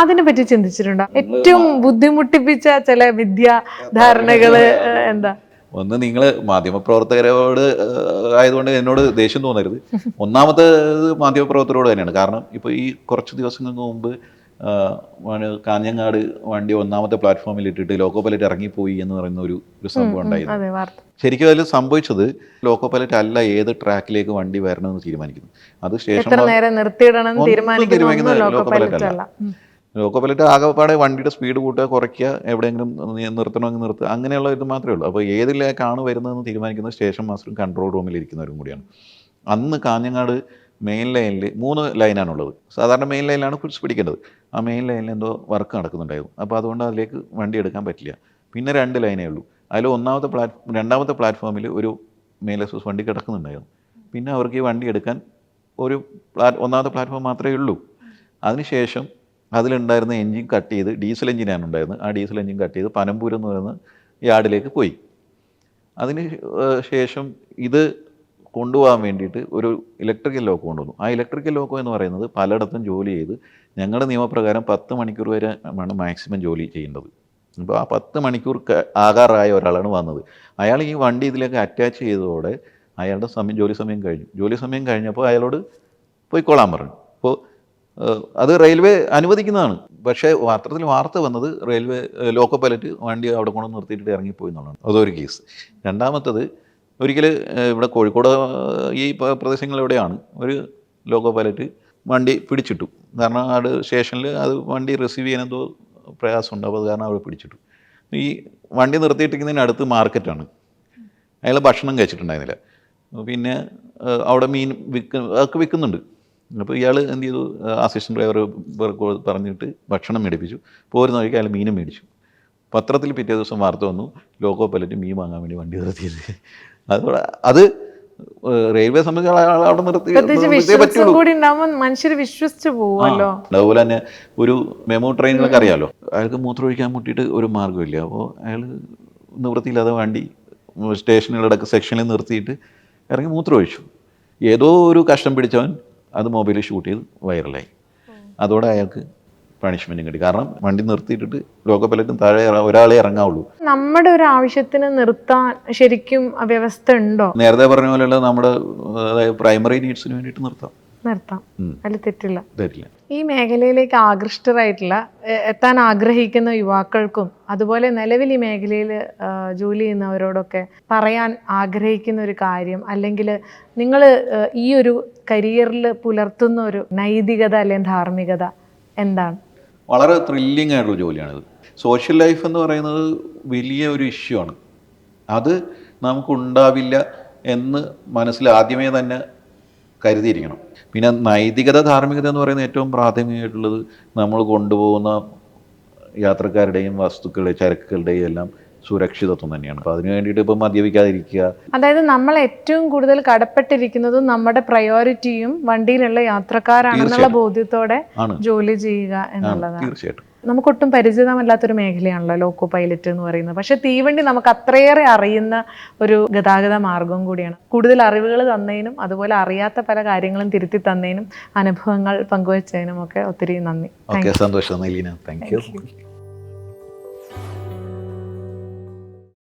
അതിനെ പറ്റി ചിന്തിച്ചിട്ടുണ്ടോ? ഏറ്റവും ബുദ്ധിമുട്ടിപ്പിച്ച ചില മിഥ്യാധാരണകൾ എന്താ? ഒന്ന് നിങ്ങൾ മാധ്യമപ്രവർത്തകരോട് ആയതുകൊണ്ട് എന്നോട് ദേഷ്യം തോന്നരുത്. ഒന്നാമത്തെ മാധ്യമപ്രവർത്തകരോട് തന്നെയാണ്. കാരണം ഇപ്പോൾ ഈ കുറച്ച് ദിവസങ്ങൾക്ക് മുമ്പ് കാഞ്ഞങ്ങാട് വണ്ടി ഒന്നാമത്തെ പ്ലാറ്റ്ഫോമിൽ ഇട്ടിട്ട് ലോക്കോ പൈലറ്റ് ഇറങ്ങിപ്പോയി എന്ന് പറയുന്ന ഒരു ഒരു സംഭവം ഉണ്ടായിരുന്നു. ശരിക്കും അതിൽ സംഭവിച്ചത് ലോക്കോ പൈലറ്റ് അല്ല ഏത് ട്രാക്കിലേക്ക് വണ്ടി വരണമെന്ന് തീരുമാനിക്കുന്നു. അത് സ്റ്റേഷൻ തീരുമാനിക്കുന്നത് ലോക്കോ പൈലറ്റ് അല്ല. ലോക്കോ പൈലറ്റ് ആകെപ്പാടെ വണ്ടിയുടെ സ്പീഡ് കൂട്ടുക കുറയ്ക്കുക എവിടെയെങ്കിലും നിർത്തണമെങ്കിൽ നിർത്തുക അങ്ങനെയുള്ള ഇത് മാത്രമേ ഉള്ളൂ. അപ്പോൾ ഏതിലേക്കാണ് വരുന്നതെന്ന് തീരുമാനിക്കുന്നത് സ്റ്റേഷൻ മാസ്റ്ററും കൺട്രോൾ റൂമിൽ ഇരിക്കുന്നവരും കൂടിയാണ്. അന്ന് കാഞ്ഞങ്ങാട് മെയിൻ ലൈനിൽ മൂന്ന് ലൈനാണുള്ളത് സാധാരണ മെയിൻ ലൈനിലാണ് പിടിക്കേണ്ടത്. ആ മെയിൻ ലൈനിൽ എന്തോ വർക്ക് നടക്കുന്നുണ്ടായിരുന്നു. അപ്പോൾ അതുകൊണ്ട് അതിലേക്ക് വണ്ടി എടുക്കാൻ പറ്റില്ല. പിന്നെ രണ്ട് ലൈനേ ഉള്ളൂ. അതിൽ ഒന്നാമത്തെ പ്ലാറ്റ് രണ്ടാമത്തെ പ്ലാറ്റ്ഫോമിൽ ഒരു മെയിൽ എക്സ്പ്രസ് വണ്ടി കിടക്കുന്നുണ്ടായിരുന്നു. പിന്നെ അവർക്ക് ഈ വണ്ടി എടുക്കാൻ ഒരു പ്ലാ ഒന്നാമത്തെ പ്ലാറ്റ്ഫോം മാത്രമേ ഉള്ളൂ. അതിനുശേഷം അതിലുണ്ടായിരുന്ന എൻജിൻ കട്ട് ചെയ്ത് ഡീസൽ എഞ്ചിനാണ് ഉണ്ടായിരുന്നത്. ആ ഡീസൽ എഞ്ചിൻ കട്ട് ചെയ്ത് പനമ്പൂർ എന്ന് പറയുന്ന യാർഡിലേക്ക് പോയി. അതിന് ശേഷം ഇത് കൊണ്ടുപോകാൻ വേണ്ടിയിട്ട് ഒരു ഇലക്ട്രിക്കൽ ലോക്കോ കൊണ്ടുവന്നു. ആ ഇലക്ട്രിക്കൽ ലോക്കോ എന്ന് പറയുന്നത് പലയിടത്തും ജോലി ചെയ്ത് ഞങ്ങളുടെ നിയമപ്രകാരം പത്ത് മണിക്കൂർ വരെ ആണ് മാക്സിമം ജോലി ചെയ്യേണ്ടത്. അപ്പോൾ ആ പത്ത് മണിക്കൂർ ആകാറായ ഒരാളാണ് വന്നത്. അയാൾ ഈ വണ്ടി ഇതിലേക്ക് അറ്റാച്ച് ചെയ്തതോടെ അയാളുടെ സമയം ജോലി സമയം കഴിഞ്ഞു. ജോലി സമയം കഴിഞ്ഞപ്പോൾ അയാളോട് പോയിക്കോളാൻ പറഞ്ഞു. അപ്പോൾ അത് റെയിൽവേ അനുവദിക്കുന്നതാണ്. പക്ഷേ പത്രത്തിൽ വാർത്ത വന്നത് റെയിൽവേ ലോക്കോ പൈലറ്റ് വണ്ടി അവിടെ കൊണ്ട് നിർത്തിയിട്ട് ഇറങ്ങിപ്പോയി എന്നുള്ളതാണ്. അതൊരു കേസ് രണ്ടാമത്തത് ഒരിക്കൽ ഇവിടെ കോഴിക്കോട് ഈ പ- പ്രദേശങ്ങളിലെവിടെയാണ് ഒരു ലോക്കോ പൈലറ്റ് വണ്ടി പിടിച്ചിട്ടു. കാരണം അത് സ്റ്റേഷനിൽ അത് വണ്ടി റിസീവ് ചെയ്യാൻ എന്തോ പ്രയാസമുണ്ട്. അപ്പോൾ അത് കാരണം അവിടെ പിടിച്ചിട്ടു. ഈ വണ്ടി നിർത്തിയിട്ടിരിക്കുന്നതിന് അടുത്ത് മാർക്കറ്റാണ്. അയാൾ ഭക്ഷണം കഴിച്ചിട്ടുണ്ടായിരുന്നില്ല. പിന്നെ അവിടെ മീൻ വിൽക്ക അതൊക്കെ വിൽക്കുന്നുണ്ട്. അപ്പോൾ ഇയാൾ എന്ത് ചെയ്തു? അസിസ്റ്റന്റ് ഡ്രൈവർ പറഞ്ഞിട്ട് ഭക്ഷണം മേടിപ്പിച്ചു. പോരുന്ന വഴിക്ക് അയാൾ മീനും മേടിച്ചു. പത്രത്തിൽ പിറ്റേ ദിവസം വാർത്ത വന്നു ലോക്കോ പൈലറ്റ് മീൻ വാങ്ങാൻ വേണ്ടി വണ്ടി നിർത്തിയത്. അതോടെ അത് റെയിൽവേ സംബന്ധിച്ച് അവിടെ നിർത്തി മനുഷ്യർ വിശ്വസിച്ച് പോവല്ലോ അതുപോലെ തന്നെ ഒരു മെമോ ട്രെയിനിലൊക്കെ അറിയാമല്ലോ അയാൾക്ക് മൂത്രമൊഴിക്കാൻ മുട്ടിയിട്ട് ഒരു മാർഗമില്ല. അപ്പോൾ അയാൾ നിവൃത്തിയില്ലാതെ വണ്ടി സ്റ്റേഷനുകളുടെ സെക്ഷനിൽ നിർത്തിയിട്ട് ഇറങ്ങി മൂത്രമൊഴിച്ചു ഏതോ ഒരു കഷ്ടം പിടിച്ചവൻ അത് മൊബൈലിൽ ഷൂട്ട് ചെയ്ത് വൈറലായി. അതോടെ അയാൾക്ക് പണിഷ്മെന്റും കിട്ടി. കാരണം വണ്ടി നിർത്തിയിട്ടിട്ട് ലോക പൈലറ്റും താഴെ ഒരാളെ ഇറങ്ങാവുള്ളൂ. നമ്മുടെ ഒരു ആവശ്യത്തിന് നിർത്താൻ ശരിക്കും വ്യവസ്ഥ ഉണ്ടോ? നേരത്തെ പറഞ്ഞ പോലെയുള്ള നമ്മുടെ അതായത് പ്രൈമറി നീഡ്സിന് വേണ്ടിയിട്ട് നിർത്താം. നിർത്താം. അതിൽ തെറ്റില്ല. തെറ്റില്ല. ഈ മേഖലയിലേക്ക് ആകൃഷ്ടരായിട്ടുള്ള എത്താൻ ആഗ്രഹിക്കുന്ന യുവാക്കൾക്കും അതുപോലെ നിലവിൽ ഈ മേഖലയിൽ ജോലി ചെയ്യുന്നവരോടൊക്കെ പറയാൻ ആഗ്രഹിക്കുന്ന ഒരു കാര്യം അല്ലെങ്കിൽ നിങ്ങൾ ഈ ഒരു കരിയറിൽ പുലർത്തുന്ന ഒരു നൈതികത അല്ലെങ്കിൽ ധാർമ്മികത എന്താണ്? വളരെ ത്രില്ലിംഗ് ആയിട്ടുള്ള ജോലിയാണിത്. സോഷ്യൽ ലൈഫ് എന്ന് പറയുന്നത് വലിയ ഒരു ഇഷ്യൂ ആണ്. അത് നമുക്കുണ്ടാവില്ല എന്ന് മനസ്സിൽ ആദ്യമേ തന്നെ കരുതിയിരിക്കണം. പിന്നെ നൈതികത ധാർമ്മികത എന്ന് പറയുന്ന ഏറ്റവും പ്രാഥമികമായിട്ടുള്ളത് നമ്മൾ കൊണ്ടുപോകുന്ന യാത്രക്കാരുടെയും വസ്തുക്കളുടെയും ചരക്കുകളുടെയും എല്ലാം സുരക്ഷിതത്വം തന്നെയാണ്. അപ്പോൾ അതിന് വേണ്ടിയിട്ട് ഇപ്പം മദ്യപിക്കാതിരിക്കുക. അതായത് നമ്മൾ ഏറ്റവും കൂടുതൽ കടപ്പെട്ടിരിക്കുന്നതും നമ്മുടെ പ്രയോറിറ്റിയും വണ്ടിയിലുള്ള യാത്രക്കാരാണെന്നുള്ള. ബോധ്യത്തോടെ ജോലി ചെയ്യുക എന്നുള്ളതാണ്. തീർച്ചയായിട്ടും. നമുക്കൊട്ടും പരിചിതമല്ലാത്തൊരു മേഖലയാണല്ലോ ലോക്കോ പൈലറ്റ് എന്ന് പറയുന്നത്. പക്ഷെ തീവണ്ടി നമുക്ക് അത്രയേറെ അറിയുന്ന ഒരു ഗതാഗത മാർഗവും കൂടിയാണ്. കൂടുതൽ അറിവുകൾ തന്നതിനും അതുപോലെ അറിയാത്ത പല കാര്യങ്ങളും തിരുത്തി തന്നതിനും അനുഭവങ്ങൾ പങ്കുവച്ചതിനും ഒക്കെ ഒത്തിരി നന്ദി. സന്തോഷം. നീലീന താങ്ക് യു